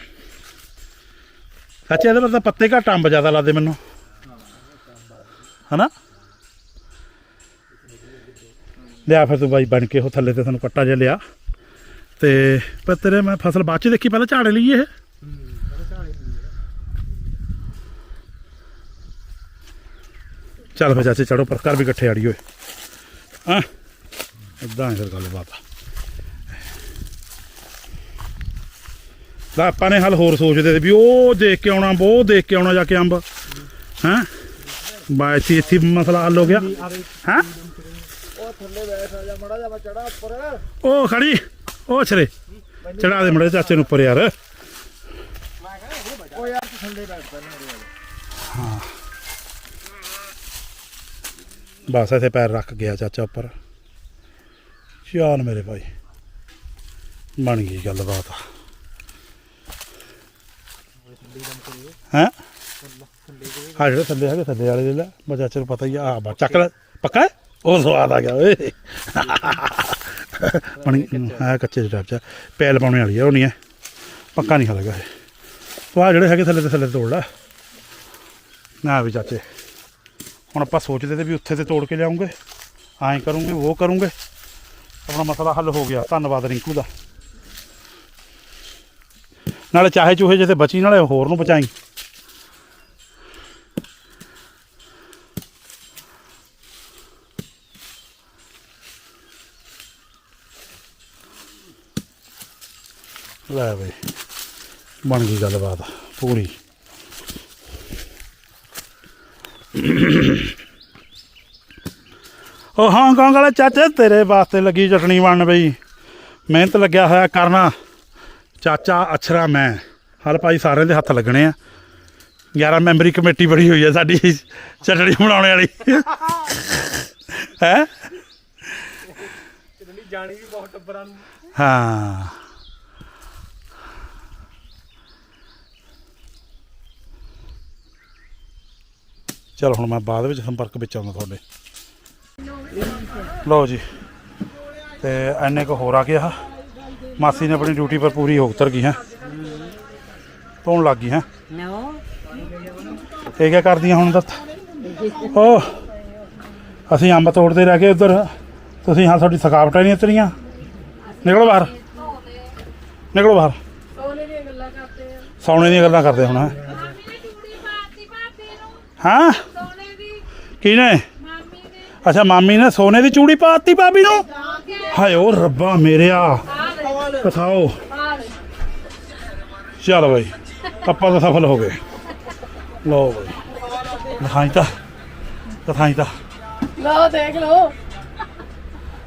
ਸੱਚ ਇਹਦੇ ਪਰ ਪੱਤੇ ਘੱਟ ਅੰਬ ਜ਼ਿਆਦਾ ਲੱਗਦੇ ਮੈਨੂੰ। ਹਨਾ? ਲਿਆ ਫਿਰ ਤੂੰ ਬਾਈ ਬਣ ਕੇ ਉਹ ਥੱਲੇ ਤੇ ਤੁਹਾਨੂੰ ਕੱਟਾ ਜਿਹਾ ਲਿਆ। ਤੇ ਪਰ ਤੇਰੇ ਮੈਂ ਫਸਲ ਬਾਅਦ ਚ ਦੇਖੀ, ਪਹਿਲਾਂ ਝਾੜੇ ਲਈ ਇਹ। ਚੱਲ ਫਿਰ ਚਾਚੇ, ਚੜੋ, ਪਰ ਕਰ ਵੀ ਇਕੱਠੇ ਆੜੀ ਓਏ ਹਾਂ? ਇਦਾਂ ਹੀ ਫਿਰ ਗੱਲਬਾਤ ਆ। ਲੈ ਆਪਾਂ ਨੇ ਹਲ ਹੋਰ ਸੋਚਦੇ ਤੇ ਵੀ ਉਹ ਦੇਖ ਕੇ ਆਉਣਾ ਉਹ ਦੇਖ ਕੇ ਆਉਣਾ ਜਾ ਕੇ ਅੰਬ। ਹੈਂ? ਬਾ ਇੱਥੇ ਇੱਥੇ ਮਸਲਾ ਹੱਲ ਹੋ ਗਿਆ। ਹੈਂ? ਉਹ ਥੱਲੇ ਬੈਠ ਜਾ ਮੜਾ ਜਾ ਮੈਂ ਚੜਾ ਉੱਪਰ। ਉਹ ਖੜੀ ਉਹ ਛਰੇ। ਚੜਾ ਦੇ ਮੜੇ ਚਾਚੇ ਨੂੰ ਉੱਪਰ ਯਾਰ। ਉਹ ਯਾਰ ਤੂੰ ਥੱਲੇ ਬੈਠ ਪੈ ਮੇਰੇ ਵੱਲ। ਬਸ ਇੱਥੇ ਪੈਰ ਰੱਖ ਗਿਆ ਚਾਚਾ ਉੱਪਰ। ਚੱਲ ਮੇਰੇ ਭਾਈ। ਬਣ ਗਈ ਗੱਲਬਾਤ। ਹੈਂ? ਹਾਂ ਜਿਹੜੇ ਥੱਲੇ ਹੈਗੇ, ਥੱਲੇ ਵਾਲੇ ਲੈ ਲੈ। ਮੈਂ ਚਾਚੇ ਨੂੰ ਪਤਾ ਹੀ ਆ ਆ ਬਾ, ਚੱਕ ਲੈ। ਪੱਕਾ ਉਹ ਸਵਾਦ ਆ ਗਿਆ, ਓਏ। ਬਣ ਗਈ, ਹੈ ਕੱਚੇ ਜਿਹੇ ਟਾਈਪ ਚ ਪੈਲ ਪਾਉਣੇ ਵਾਲੀ ਆ, ਉਹ ਨਹੀਂ ਹੈ। ਪੱਕਾ ਨਹੀਂ ਹਲਗਾ ਇਹ। ਤੂੰ ਆ ਜਿਹੜੇ ਹੈਗੇ ਥੱਲੇ ਤੇ ਥੱਲੇ ਤੋੜ ਲੈ। ਨਾ ਵੀ ਚਾਚੇ। ਹੁਣ ਆਪਾਂ ਸੋਚਦੇ ਤੇ ਵੀ ਉੱਥੇ ਤੇ ਤੋੜ ਕੇ ਲਿਆਉਂਗੇ। ਐਂ ਕਰੂੰਗੇ, ਉਹ ਕਰੂੰਗੇ। ਆਪਣਾ ਮਸਲਾ ਹੱਲ ਹੋ ਗਿਆ। ਧੰਨਵਾਦ ਰਿੰਕੂ ਦਾ। ਨਾਲੇ ਚਾਹੇ ਚੂਹੇ ਜਿੱਥੇ ਬਚੀ, ਨਾਲੇ ਹੋਰ ਨੂੰ ਬਚਾਈ। ਲੈ ਬਈ, ਬਣ ਗਈ ਗੱਲਬਾਤ ਪੂਰੀ। ਉਹ ਹਾਂਗਕਾਂਗ ਵਾਲੇ ਚਾਚੇ ਤੇਰੇ ਵਾਸਤੇ ਲੱਗੀ ਚਟਣੀ ਬਣਨ ਬਈ। ਮਿਹਨਤ ਲੱਗਿਆ ਹੋਇਆ ਕਰਨਾ। ਚਾਚਾ ਅਛਰਾ ਮੈਂ। ਹਲ ਭਾਈ ਸਾਰਿਆਂ ਦੇ ਹੱਥ ਲੱਗਣੇ ਆ। 11 ਮੈਂਬਰੀ ਕਮੇਟੀ ਬਣੀ ਹੋਈ ਹੈ ਸਾਡੀ ਚਟਣੀ ਬਣਾਉਣ ਵਾਲੀ। ਹੈ? ਜਾਣੀ ਵੀ ਬਹੁਤ ਟੱਬਰਾਂ ਨੂੰ। ਹਾਂ। ਚਲ ਹੁਣ ਮੈਂ ਬਾਅਦ ਵਿੱਚ ਸੰਪਰਕ ਵਿੱਚ ਆਉਂਦਾ ਤੁਹਾਡੇ। ਲਓ ਜੀ ਤੇ ਐਨੇ ਕੁ ਹੋਰ ਆ ਗਿਆ ਮਾਸੀ ਨੇ ਆਪਣੀ ਡਿਊਟੀ ਪਰ ਪੂਰੀ ਹੋ ਉਤਰ ਗਈ ਹੈ। ਧੋਣ ਲੱਗ ਗਈ ਹੈ। ਨੋ ਇਹ ਕੀ ਕਰਦੀਆਂ ਹੁਣ ਦੱਸ? ਓ ਅਸੀਂ ਅੰਬ ਤੋੜਦੇ ਰਹਿ ਗਏ ਉਧਰ। ਤੁਸੀਂ ਹਾਂ ਤੁਹਾਡੀ ਥਕਾਵਟਾਂ ਨਹੀਂ ਉਤਰੀਆਂ? ਨਿਕਲੋ ਬਾਹਰ। ਨਿਕਲੋ ਬਾਹਰ। ਸੌਣੇ ਦੀਆਂ ਗੱਲਾਂ ਕਰਦੇ ਹੁਣ ਹੈਂ। ਹਾਂ? ਕਿਹਨੇ? ਅੱਛਾ ਮਾਮੀ ਨੇ ਸੋਨੇ ਦੀ ਚੂੜੀ ਪਾਤੀ ਭਾਬੀ ਨੂੰ? ਹਾਏ ਓ ਰੱਬਾ ਮੇਰਿਆ। ਕਥਾਓ ਚੱਲ ਬਈ ਆਪਾਂ ਤਾਂ ਸਫਲ ਹੋ ਗਏ। ਲਓ ਬਈ ਦਿਖਾਈ ਤਾਂ ਦਿਖਾਈ ਤਾਂ। ਲਓ ਦੇਖ ਲਓ।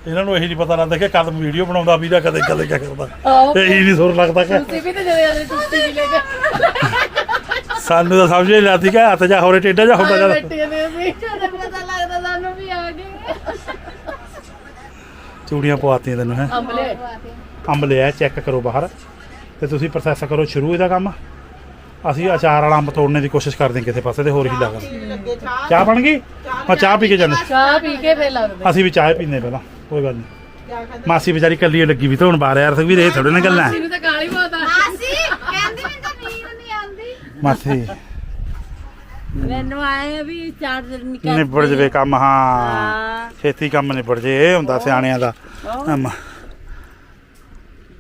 ਇਹਨਾਂ ਨੂੰ ਇਹੀ ਨਹੀਂ ਪਤਾ ਲੱਗਦਾ ਕਿ ਕਦ ਵੀਡੀਓ ਬਣਾਉਂਦਾ ਵੀ ਜਾਂ ਕਦੇ ਕਦੇ ਕੀ ਕਰਦਾ। ਇਹੀ ਨਹੀਂ ਸੁਰ ਲੱਗਦਾ ਕਿ ਤੁਸੀਂ ਵੀ ਤੇ ਜਦੇ ਜਦੇ ਟੁੱਟੀ ਵੀ ਲੈ ਕੇ ਸਾਨੂੰ ਤਾਂ ਸਮਝ ਨਹੀਂ ਲੱਗਦੀ ਕਿ ਹੱਥ ਜਾ ਹੋਰੇ ਟੇਡਾ ਜਾ ਹੁੰਦਾ ਜਦ ਬੈਠੇ ਨੇ ਅਸੀਂ ਜਦੋਂ ਪਤਾ ਲੱਗਦਾ ਸਾਨੂੰ ਵੀ ਆ ਗਏ ਚੂੜੀਆਂ ਪਵਾਤੀਆਂ ਤੈਨੂੰ ਹੈ? ਅੰਬਲੇ। ਅੰਬ ਲਿਆ ਚੈੱਕ ਕਰੋ ਬਾਹਰ। ਤੇ ਤੁਸੀਂ ਪ੍ਰੋਸੈਸ ਕਰੋ ਸ਼ੁਰੂ ਇਹਦਾ ਕੰਮ। ਅਸੀਂ ਅਚਾਰ ਵਾਲਾ ਅੰਬ ਤੋੜਨੇ ਦੀ ਕੋਸ਼ਿਸ਼ ਕਰਦੇ ਹਾਂ ਕਿਸੇ ਪਾਸੇ ਤੇ ਹੋਰ ਹੀ ਲੱਗਦਾ ਚਾਹ ਬਣ ਗਈ? ਮੈਂ ਚਾਹ ਪੀ ਕੇ ਜਾਂਦੇ। ਚਾਹ ਪੀ ਕੇ ਫੇਰ ਲੱਗਦੇ ਅਸੀਂ ਵੀ ਚਾਹ ਪੀਂਦੇ ਪਹਿਲਾਂ ਕੋਈ ਗੱਲ ਨਹੀਂ। ਮਾਸੀ ਵਿਚਾਰੀ ਕੱਲੀ ਲੱਗੀ ਵੀ ਧੋਣ ਬਾਹਰ ਯਾਰ ਵੀ ਇਹ ਥੋੜੇ ਨਾ ਗੱਲਾਂ। ਮੈਨੂੰ ਤਾਂ ਕਾਲੀ ਬਹੁਤ ਆ। ਮਾਸੀ ਕਹਿੰਦੀ ਮੈਨੂੰ ਤਾਂ ਨੀਂਦ ਨਹੀਂ ਆਉਂਦੀ। ਮਾਸੀ। ਮੈਨੂੰ ਆਏ ਵੀ ਚਾਰ ਦਿਨ ਨਿਕਲ ਨਿਬੜ ਜਵੇ ਕੰਮ ਹਾਂ। ਛੇਤੀ ਕੰਮ ਨਿਬੜ ਜੇ ਇਹ ਹੁੰਦਾ ਸਿਆਣਿਆਂ ਦਾ।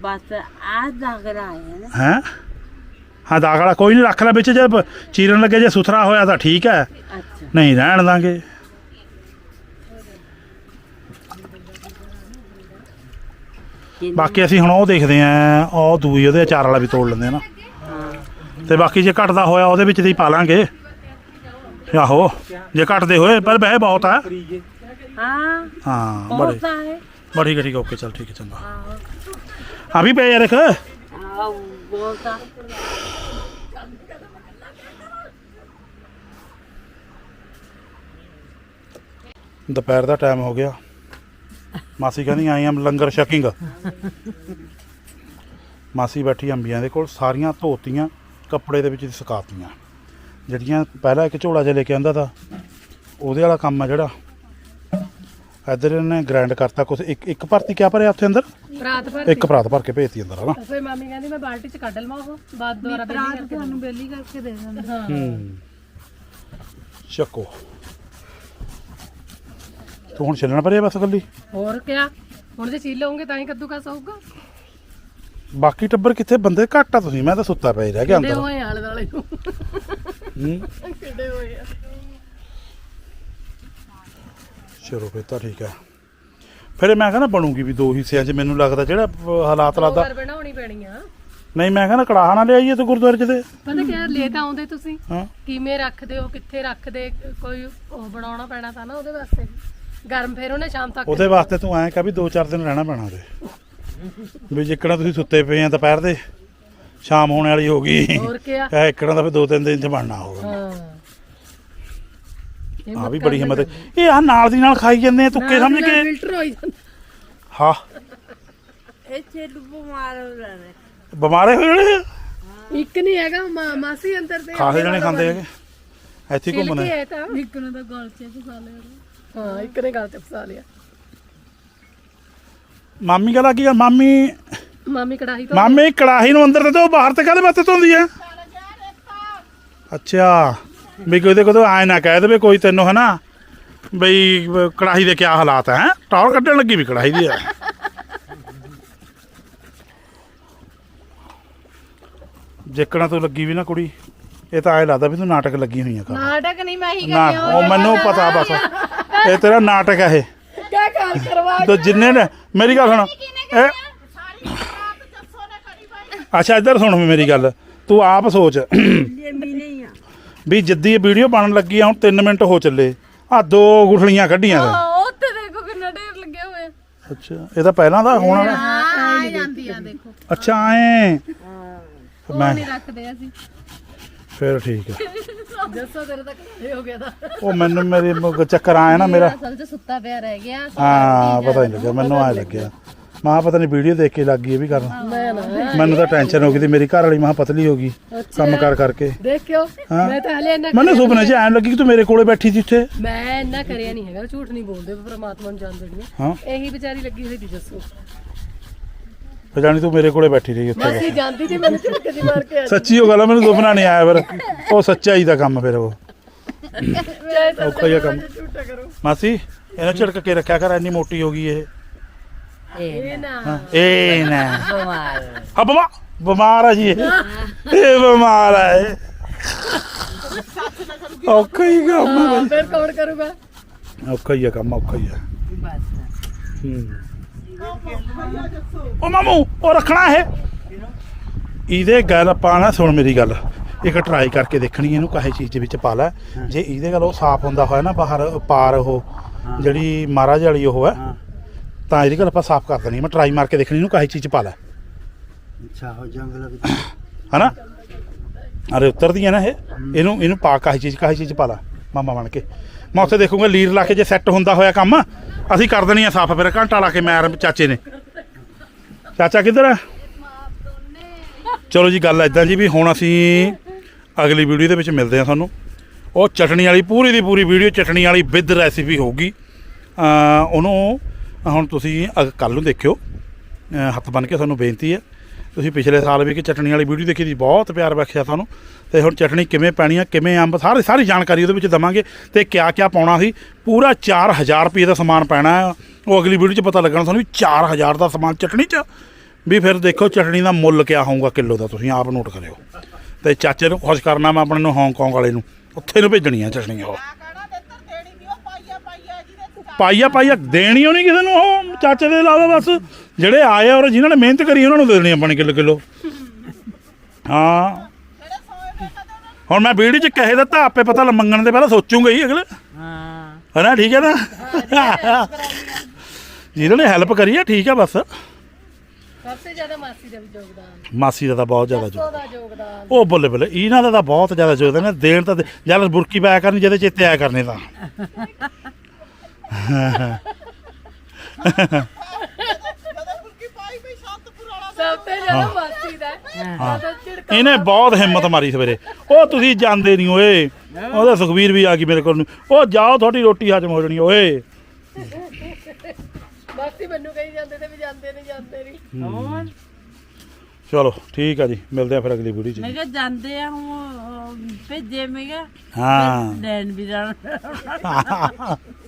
ਬਸ ਆ ਦਾਗਰਾ ਆਇਆ ਹੈ? ਹਾਂ ਦਾਗ ਵਾਲਾ ਕੋਈ ਨਹੀਂ ਰੱਖ ਲੈ ਵਿੱਚ ਜੇ ਚੀਰਨ ਲੱਗੇ ਜੇ ਸੁਥਰਾ ਹੋਇਆ ਤਾਂ ਠੀਕ ਹੈ ਨਹੀਂ ਰਹਿਣ ਦਾਂਗੇ। ਬਾਕੀ ਅਸੀਂ ਹੁਣ ਉਹ ਦੇਖਦੇ ਆਂ ਉਹ ਦੂਈ ਉਹਦੇ ਅਚਾਰ ਵਾਲਾ ਵੀ ਤੋੜ ਲੈਂਦੇ ਆ ਨਾ। ਤੇ ਬਾਕੀ ਜੇ ਘਟਦਾ ਹੋਇਆ ਉਹਦੇ ਵਿੱਚ ਦੀ ਪਾ ਲਾਂਗੇ। ਆਹੋ ਜੇ ਘਟਦੇ ਹੋਏ ਪਰ ਵੈਸੇ ਬਹੁਤ ਆ। ਹਾਂ ਹਾਂ ਬੜੀ। ਬਹੁਤ ਹੈ। ਬੜੀ ਘਟੀ ਓਕੇ ਚਲ ਠੀਕ ਹੈ ਚੰਗਾ। ਆ ਵੀ ਪਏ ਯਾਰ ਇੱਕ ਦੁਪਹਿਰ ਦਾ ਟਾਈਮ ਹੋ ਗਿਆ। ਮਾਸੀ ਕਹਿੰਦੀ ਆਈ ਐਮ ਲੰਗਰ ਛਕਿੰਗ। ਮਾਸੀ ਬੈਠੀ ਅੰਬੀਆਂ ਦੇ ਕੋਲ ਸਾਰੀਆਂ ਧੋਤੀਆਂ ਕੱਪੜੇ ਦੇ ਵਿੱਚ ਸੁਕਾਤੀਆਂ। ਜਿਹੜੀਆਂ ਪਹਿਲਾਂ ਇੱਕ ਝੋਲਾ ਜਿਹਾ ਲੈ ਕੇ ਆਂਦਾ ਤਾ ਉਹਦੇ ਵਾਲਾ ਕੰਮ ਆ ਜਿਹੜਾ। ਇੱਧਰ ਇਹਨੇ ਗ੍ਰਾਈਂਡ ਕਰਤਾ ਕੁਛ। ਇੱਕ ਇੱਕ ਭਰਤੀ ਕਿਆ ਭਰਿਆ ਉੱਥੇ ਅੰਦਰ? ਰਾਤ ਭਰ ਇੱਕ ਪਰਾਤ ਭਰ ਕੇ ਭੇਜਤੀ ਅੰਦਰ ਹਨਾ? ਫੇਰ ਮਾਮੀ ਕਹਿੰਦੀ ਮੈਂ ਬਾਲਟੀ ਚ ਕੱਢ ਲਵਾਂ ਉਹ ਬਾਅਦ ਦੁਬਾਰਾ ਬੇਲੀ ਕਰਕੇ ਤੁਹਾਨੂੰ ਬੇਲੀ ਕਰਕੇ ਦੇ ਦਿੰਦਾ। ਹਾਂ। ਹੂੰ। ਚੱਕੋ। ਤੂੰ ਹੁਣ ਛਿੱਲਣ ਭਰਿਆ ਬਸ ਗੱਲੀ ਹੋਰ ਕਿਆ? ਹੁਣ ਜੇ ਛੀਲ ਲਓਗੇ ਤਾਂ ਹੀ ਕੱਦੂ ਕਸ ਹੋਊਗਾ। ਬਾਕੀ ਟੱਬਰ ਕਿੱਥੇ? ਬੰਦੇ ਘੱਟ ਆ ਤੁਸੀਂ ਮੈਂ ਤਾਂ ਸੁੱਤਾ ਪਿਆ ਹੀ ਰਹਿ ਗਿਆ ਅੰਦਰ। ਹੋਏ ਆਲੇ ਦਾਲੇ ਨੂੰ। ਹੂੰ ਕਿੱਡੇ ਹੋਏ ਆ ਚਲੋ ਫਿਰ ਤਾਂ ਠੀਕ ਹੈ ਫਿਰ ਮੈਂ ਕਹਿੰਦਾ ਬਣੂਗੀ ਵੀ ਦੋ ਹਿੱਸਿਆਂ 'ਚ ਮੈਨੂੰ ਲੱਗਦਾ ਜਿਹੜਾ ਹਾਲਾਤ ਲੱਗਦਾ ਵਾਰ ਬਣਾਉਣੀ ਪੈਣੀ ਆ। ਨਹੀਂ ਮੈਂ ਕਹਿੰਦਾ ਕੜਾਹਾ ਨਾ ਲਿਆਈਏ ਤੂੰ ਗੁਰਦੁਆਰੇ 'ਚ ਦੇ ਪਤਾ ਕਿਆ ਲੈ ਤਾਂ ਆਉਂਦੇ ਤੁਸੀਂ। ਹਾਂ। ਕਿਵੇਂ ਰੱਖਦੇ ਹੋ ਕਿੱਥੇ ਰੱਖਦੇ ਕੋਈ ਉਹ ਬਣਾਉਣਾ ਪੈਣਾ ਤਾਂ ਨਾ ਉਹਦੇ ਵਾਸਤੇ। ਗਰਮ ਫੇਰ ਉਹਨੇ ਸ਼ਾਮ ਤੱਕ। ਉਹਦੇ ਵਾਸਤੇ ਤੂੰ ਐਂ ਕਹ ਵੀ ਦੋ ਚਾਰ ਦਿਨ ਰਹਿਣਾ ਪੈਣਾ ਉਹਦੇ। ਵੀ ਜਿੱਕਣਾ ਤੁਸੀਂ ਸੁੱਤੇ ਪਏ ਆ ਦੁਪਹਿਰ ਦੇ। ਸ਼ਾਮ ਹੋਣ ਵਾਲੀ ਹੋ ਗਈ। ਹੋਰ ਕਿਆ ਇਹ ਇੱਕਣਾ ਦਾ ਫਿਰ ਦੋ ਤਿੰਨ ਦਿਨ 'ਚ ਬਣਨਾ ਹੋਗਾ ਹਾਂ। ਆ ਵੀ ਬੜੀ ਹਿੰਮਤ ਹੈ। ਇਹ ਆ ਨਾਲ ਦੀ ਨਾਲ ਖਾਈ ਜਾਂਦੇ ਆ ਤੁੱਕੇ ਸਮਝ ਕੇ ਫਿਲਟਰ ਹੋਈ ਜਾਂਦਾ। ਹਾਂ। ਇਹ ਛੇਲੂ ਬਿਮਾਰ ਹੋ ਜਾਣੇ। ਬਿਮਾਰੇ ਹੋਏ ਜਿਹੜੇ ਆ। ਇੱਕ ਨਹੀਂ ਹੈਗਾ ਮਾ- ਮਾਸੀ ਅੰਦਰ ਤੇ ਖਾਸੇ ਜਣੇ ਖਾਂਦੇ ਹੈਗੇ। ਇੱਥੇ ਹੀ ਘੁੰਮਦੇ ਹੈ ਤਾਂ। ਇੱਕ ਨੇ ਤਾਂ ਗਲ ਚ ਫਸਾ ਲਿਆ ਹਾਂ ਇੱਕ ਨੇ ਗਲ ਚ ਫਸਾ ਲਿਆ। ਮਾਮੀ ਕਹ ਲੱਗੀ ਮਾਮੀ ਮਾਮੀ ਕੜਾਹੀ ਤੋਂ ਮਾਮੀ ਕੜਾਹੀ ਨੂੰ ਅੰਦਰ ਤੇ ਧੋ ਬਾਹਰ ਤੇ ਕਾਹਦੇ ਵਾਸਤੇ ਧੋਂਦੀ ਆ ਅੱਛਾ ਵੀ ਕੋਈ ਦੇ ਕੋਈ ਆਏ ਨਾ ਕਹਿ ਦੇਵੇ ਕੋਈ ਤੈਨੂੰ ਹਨਾ? ਬਈ ਕੜਾਹੀ ਦੇ ਕੀ ਹਾਲਾਤ ਹੈ? ਟੌਰ ਕੱਢਣ ਲੱਗੀ ਵੀ ਕੜਾਹੀ ਦੀ ਆ ਜੇਕਣਾ ਤੂੰ ਲੱਗੀ ਵੀ ਨਾ ਕੁੜੀ ਇਹ ਤਾਂ ਐ ਲੱਗਦਾ ਵੀ ਤੂੰ ਨਾਟਕ ਲੱਗੀ ਹੋਈ ਆ ਕਰ ਨਾਟਕ ਨਹੀਂ ਮੈਂ ਹੀ ਨਾ ਉਹ ਮੈਨੂੰ ਪਤਾ ਬਸ। ਇਹ ਤੇਰਾ ਨਾਟਕ ਹੈ ਇਹ। ਕਾਲ ਕਰਵਾ ਤੇ ਜਿੰਨੇ ਨੇ ਮੇਰੀ ਗੱਲ ਸੁਣ। ਇਹ ਅੱਛਾ ਇੱਧਰ ਸੁਣ ਮੇਰੀ ਗੱਲ। ਤੂੰ ਆਪ ਸੋਚ। ਵੀ ਨਹੀਂ ਆ ਵੀ ਜਿੱਦੀ ਇਹ ਵੀਡੀਓ ਬਣਨ ਲੱਗੀ ਆ ਹੁਣ 3 ਮਿੰਟ ਹੋ ਚੱਲੇ। ਆ ਦੋ ਗੁਠਲੀਆਂ ਕੱਢੀਆਂ। ਤੇ ਉੱਥੇ ਦੇਖੋ ਕਿੰਨਾ ਢੇਰ ਲੱਗਿਆ ਹੋਇਆ ਅੱਛਾ ਇਹ ਤਾਂ ਪਹਿਲਾਂ ਦਾ ਹੋਣਾ। ਆ ਜਾਂਦੀ ਆ ਦੇਖੋ। ਅੱਛਾ ਐ। ਮੈਂ ਨਹੀਂ ਰੱਖਦੇ ਅਸੀਂ। ਫਿਰ ਠੀਕ ਹੈ ਜੱਸਾ ਤੇਰੇ ਤੱਕ ਇਹ ਹੋ ਗਿਆ ਤਾਂ। ਉਹ ਮੈਨੂੰ ਮੇਰੇ ਮ- ਚੱਕਰ ਆਇਆ ਨਾ ਮੇਰਾ। ਅਸਲ 'ਚ ਸੁੱਤਾ ਪਿਆ ਰਹਿ ਗਿਆ ਹਾਂ ਪਤਾ ਨਹੀਂ ਲੱਗਿਆ ਮੈਨੂੰ ਆਇਆ ਲੱਗਿਆ। ਮਾਂ ਪਤਾ ਨਹੀਂ ਵੀਡੀਓ ਦੇਖ ਕੇ ਲੱਗ ਗਈ ਇਹ ਵੀ ਕਰਨ। ਮੈਂ ਨਾ ਮੈਨੂੰ ਤਾਂ ਟੈਨਸ਼ਨ ਹੋ ਗਈ ਤੇ ਮੇਰੀ ਘਰ ਵਾਲੀ ਮਾਂ ਪਤਲੀ ਹੋ ਗਈ ਕੰਮ ਕਰ ਕਰਕੇ। ਦੇਖਿਓ ਹਾਂ। ਮੈਂ ਤਾਂ ਹਲੇ ਇੰਨਾ ਮੈਨੂੰ ਸੁਪਨੇ 'ਚ ਐਂ ਲੱਗੀ ਕਿ ਤੂੰ ਮੇਰੇ ਕੋਲੇ ਬੈਠੀ ਸੀ ਉੱਥੇ ਮੈਂ ਇੰਨਾ ਕਰਿਆ ਨਹੀਂ ਹੈਗਾ ਝੂਠ ਨਹੀਂ ਬੋਲਦੇ ਪ੍ਰਮਾਤਮਾ ਨੂੰ ਜਾਣ ਦੇਣੀ ਹਾਂ। ਇਹੀ ਵਿਚਾਰੀ ਲੱਗੀ ਹੋਈ ਸੀ ਜੱਸੂ ਫਿਰ ਜਾਣੀ ਤੂੰ ਮੇਰੇ ਕੋਲੇ ਬੈਠੀ ਰਹੀ ਉੱਥੇ। ਅਸੀਂ ਜਾਂਦੀ ਸੀ ਮੈਨੂੰ ਝਟਕੇ ਦੀ ਮਾਰ ਕੇ ਆ ਸੱਚੀ ਉਹ ਗੱਲ ਆ, ਮੈਨੂੰ ਸੁਪਨਾ ਨਹੀਂ ਆਇਆ ਫਿਰ। ਉਹ ਸੱਚਾਈ ਦਾ ਕੰਮ ਫਿਰ ਉਹ। ਔਖਾ ਜਿਹਾ ਕੰਮ। ਝੂਠਾ ਕਰੋ। ਮਾਸੀ ਇਹਨੂੰ ਝਟਕ ਕੇ ਰੱਖਿਆ ਕਰ ਇੰਨੀ ਮੋਟੀ ਹੋ ਗਈ ਇਹ। ਇਹ ਨਾ ਇਹ ਨਾ ਬਿਮਾਰ ਹਾਂ ਬਿਮਾਰ ਆ ਜੀ ਇਹ ਇਹ ਬਿਮਾਰ ਆ ਇਹ ਔਖਾ ਹੀ ਕੰਮ ਆ ਹਾਂ, ਫਿਰ ਕੌਣ ਕਰੂਗਾ ਬਈ ਔਖਾ ਹੀ ਆ ਕੰਮ ਔਖਾ ਹੀ ਆ ਬਸ ਹੂੰ ਉਹ ਮਾਮੂ ਉਹ ਰੱਖਣਾ ਇਹ ਇਹਦੇ ਗੱਲ ਨਾ ਸੁਣ ਮੇਰੀ ਗੱਲ ਇੱਕ ਟਰਾਈ ਕਰਕੇ ਦੇਖਣੀ ਇਹਨੂੰ ਕਾਹੇ ਚੀਜ਼ ਦੇ ਵਿੱਚ ਪਾ ਲੈ ਜੇ ਇਹਦੇ ਗੱਲ ਉਹ ਸਾਫ਼ ਹੁੰਦਾ ਹੋਇਆ ਨਾ ਬਾਹਰ ਪਾਰ ਉਹ ਜਿਹੜੀ ਮਹਾਰਾਜ ਵਾਲੀ ਉਹ ਹੈ ਤਾਂ ਇਹਦੀ ਗੱਲ ਆਪਾਂ ਸਾਫ਼ ਕਰ ਦੇਣੀ ਮੈਂ ਟਰਾਈ ਮਾਰ ਕੇ ਦੇਖਣੀ ਇਹਨੂੰ ਕਾਹੇ ਚੀਜ਼ ਚ ਪਾ ਲੈ। ਅੱਛਾ ਹੋ ਜੰਗਲ ਵਿੱਚ ਹਨਾ? ਅਰੇ ਉਤਰਦੀਆਂ ਨਾ ਇਹ। ਇਹਨੂੰ ਇਹਨੂੰ ਪਾ ਕਾਹੀ ਚੀਜ਼ ਕਾਹੀ ਚੀਜ਼ ਪਾ ਲਾ ਮਾਮਾ ਬਣ ਕੇ। ਮੈਂ ਉੱਥੇ ਦੇਖੂੰਗਾ ਲੀਰ ਲਾ ਕੇ ਜੇ ਸੈੱਟ ਹੁੰਦਾ ਹੋਇਆ ਕੰਮ ਅਸੀਂ ਕਰ ਦੇਣੀ ਆ ਸਾਫ਼ ਫਿਰ ਘੰਟਾ ਲਾ ਕੇ ਮੈਂ ਔਰ ਚਾਚੇ ਨੇ। ਚਾਚਾ ਕਿੱਧਰ ਹੈ ਚਲੋ ਜੀ ਗੱਲ ਐਦਾਂ ਜੀ ਵੀ ਹੁਣ ਅਸੀਂ ਅਗਲੀ ਵੀਡੀਓ ਦੇ ਵਿੱਚ ਮਿਲਦੇ ਆ ਤੁਹਾਨੂੰ। ਉਹ ਚਟਣੀ ਵਾਲੀ ਪੂਰੀ ਦੀ ਪੂਰੀ ਵੀਡੀਓ ਚਟਣੀ ਵਾਲੀ ਵਿਦ ਰੈਸਿਪੀ ਹੋਊਗੀ। ਉਹਨੂੰ ਹੁਣ ਤੁਸੀਂ ਕੱਲ ਨੂੰ ਦੇਖਿਓ। ਹੱਥ ਬਨ ਕੇ ਤੁਹਾਨੂੰ ਬੇਨਤੀ ਹੈ। ਤੁਸੀਂ ਪਿਛਲੇ ਸਾਲ ਵੀ ਕਿ ਚਟਣੀ ਵਾਲੀ ਵੀਡੀਓ ਦੇਖੀ ਸੀ, ਬਹੁਤ ਪਿਆਰ ਬਖਸ਼ਿਆ ਤੁਹਾਨੂੰ ਤੇ ਹੁਣ ਚਟਣੀ ਕਿਵੇਂ ਪੈਣੀ ਆ, ਕਿਵੇਂ ਅੰਬ, ਸਾਰੇ, ਸਾਰੀ ਜਾਣਕਾਰੀ ਉਹਦੇ ਵਿੱਚ ਦਵਾਂਗੇ। ਤੇ ਕਿਆ ਕਿਆ ਪਾਉਣਾ ਸੀ, ਪੂਰਾ 4000 ਰੁਪਏ ਦਾ ਸਮਾਨ ਪੈਣਾ ਉਹ ਅਗਲੀ ਵੀਡੀਓ 'ਚ ਪਤਾ ਲੱਗਣਾ ਤੁਹਾਨੂੰ ਵੀ 4000 ਦਾ ਸਮਾਨ ਚਟਣੀ 'ਚ। ਵੀ ਫਿਰ ਦੇਖੋ ਚਟਣੀ ਦਾ ਮੁੱਲ ਕਿਆ ਹੋਊਗਾ ਕਿਲੋ ਦਾ, ਤੁਸੀਂ ਆਪ ਨੋਟ ਕਰਿਓ। ਤੇ ਚਾਚੇ ਨੂੰ ਖੁਸ਼ ਕਰਨਾ ਮੈਂ ਆਪਣੇ ਨੂੰ ਹਾਂਗਕਾਂਗ ਵਾਲੇ ਨੂੰ। ਉੱਥੇ ਨੂੰ ਭੇਜਣੀ ਆ ਚਟਣੀ ਉਹ। ਪਾਈਆ ਪਾਈਆ ਦੇਣੀ ਨਹੀਂ ਕਿਸੇ ਨੂੰ ਉਹ ਚਾਚੇ ਦੇ ਇਲਾਵਾ ਬਸ। ਜਿਹੜੇ ਆਏ ਔਰ ਜਿਨ੍ਹਾਂ ਨੇ ਮਿਹਨਤ ਕਰੀ ਉਹਨਾਂ ਨੂੰ ਦੇ ਦੇਣੀ ਆਪਾਂ ਨੇ ਕਿਲੋ ਕਿਲੋ। ਹਾਂ। ਹੁਣ ਮੈਂ ਵੀਡੀਓ ਚ ਕਹੇ ਦਿੱਤਾ ਆਪੇ ਪਤਾ ਲ ਮੰਗਣ ਦੇ ਪਹਿਲਾਂ ਸੋਚੂਗਾ ਹੀ ਅਗਲੇ। ਹਾਂ। ਹਨਾ ਠੀਕ ਹੈ ਨਾ? ਜਿਹਨਾਂ ਨੇ ਹੈਲਪ ਕਰੀ ਆ ਠੀਕ ਆ ਬਸ। ਸਭ ਤੋਂ ਜ਼ਿਆਦਾ ਮਾਸੀ ਦਾ ਵੀ ਯੋਗਦਾਨ। ਮਾਸੀ ਦਾ ਤਾਂ ਬਹੁਤ ਜ਼ਿਆਦਾ ਯੋਗਦਾਨ। ਉਹ ਬੱਲੇ ਬੱਲੇ ਇਹਨਾਂ ਦਾ ਤਾਂ ਬਹੁਤ ਜ਼ਿਆਦਾ ਯੋਗਦਾਨ ਹੈ ਦੇਣ ਤਾਂ ਜਦ ਬੁਰਕੀ ਪਾਇਆ ਕਰਨ ਜਿਹਦੇ ਚੇਤੇ ਆਇਆ ਕਰਨੇ ਤਾਂ। ਸਭ ਤੋਂ ਜ਼ਿਆਦਾ ਮਾਸੀ ਦਾ ਜ਼ਿਆਦਾ ਝਿੜਕਾ ਇਹਨੇ ਬਹੁਤ ਹਿੰਮਤ ਮਾਰੀ ਸਵੇਰੇ। ਉਹ ਤੁਸੀਂ ਜਾਂਦੇ ਨਹੀਂ ਓਏ। ਉਹਦਾ ਸੁਖਵੀਰ ਵੀ ਆ ਗਈ ਮੇਰੇ ਕੋਲ ਨੂੰ। ਉਹ ਜਾਓ ਤੁਹਾਡੀ ਰੋਟੀ ਹਜਮ ਹੋ ਜਾਣੀ ਓਏ। ਮਾਸੀ ਮੈਨੂੰ ਕਹੀ ਜਾਂਦੇ ਤੇ ਵੀ ਜਾਂਦੇ ਨਹੀਂ ਜਾਂਦੇ ਨਹੀਂ। ਚਲੋ ਠੀਕ ਆ ਜੀ। ਮਿਲਦੇ ਆ ਫਿਰ ਅਗਲੀ ਵੀਡੀਓ 'ਚ। ਮੈਂ ਕਿਹਾ ਜਾਂਦੇ ਆ ਹੁਣ ਭੇਜੇ ਮੈਂ ਕਿਹਾ ਹਾਂ। ਲੈਣ ਵੀ ਜਾਣਾ।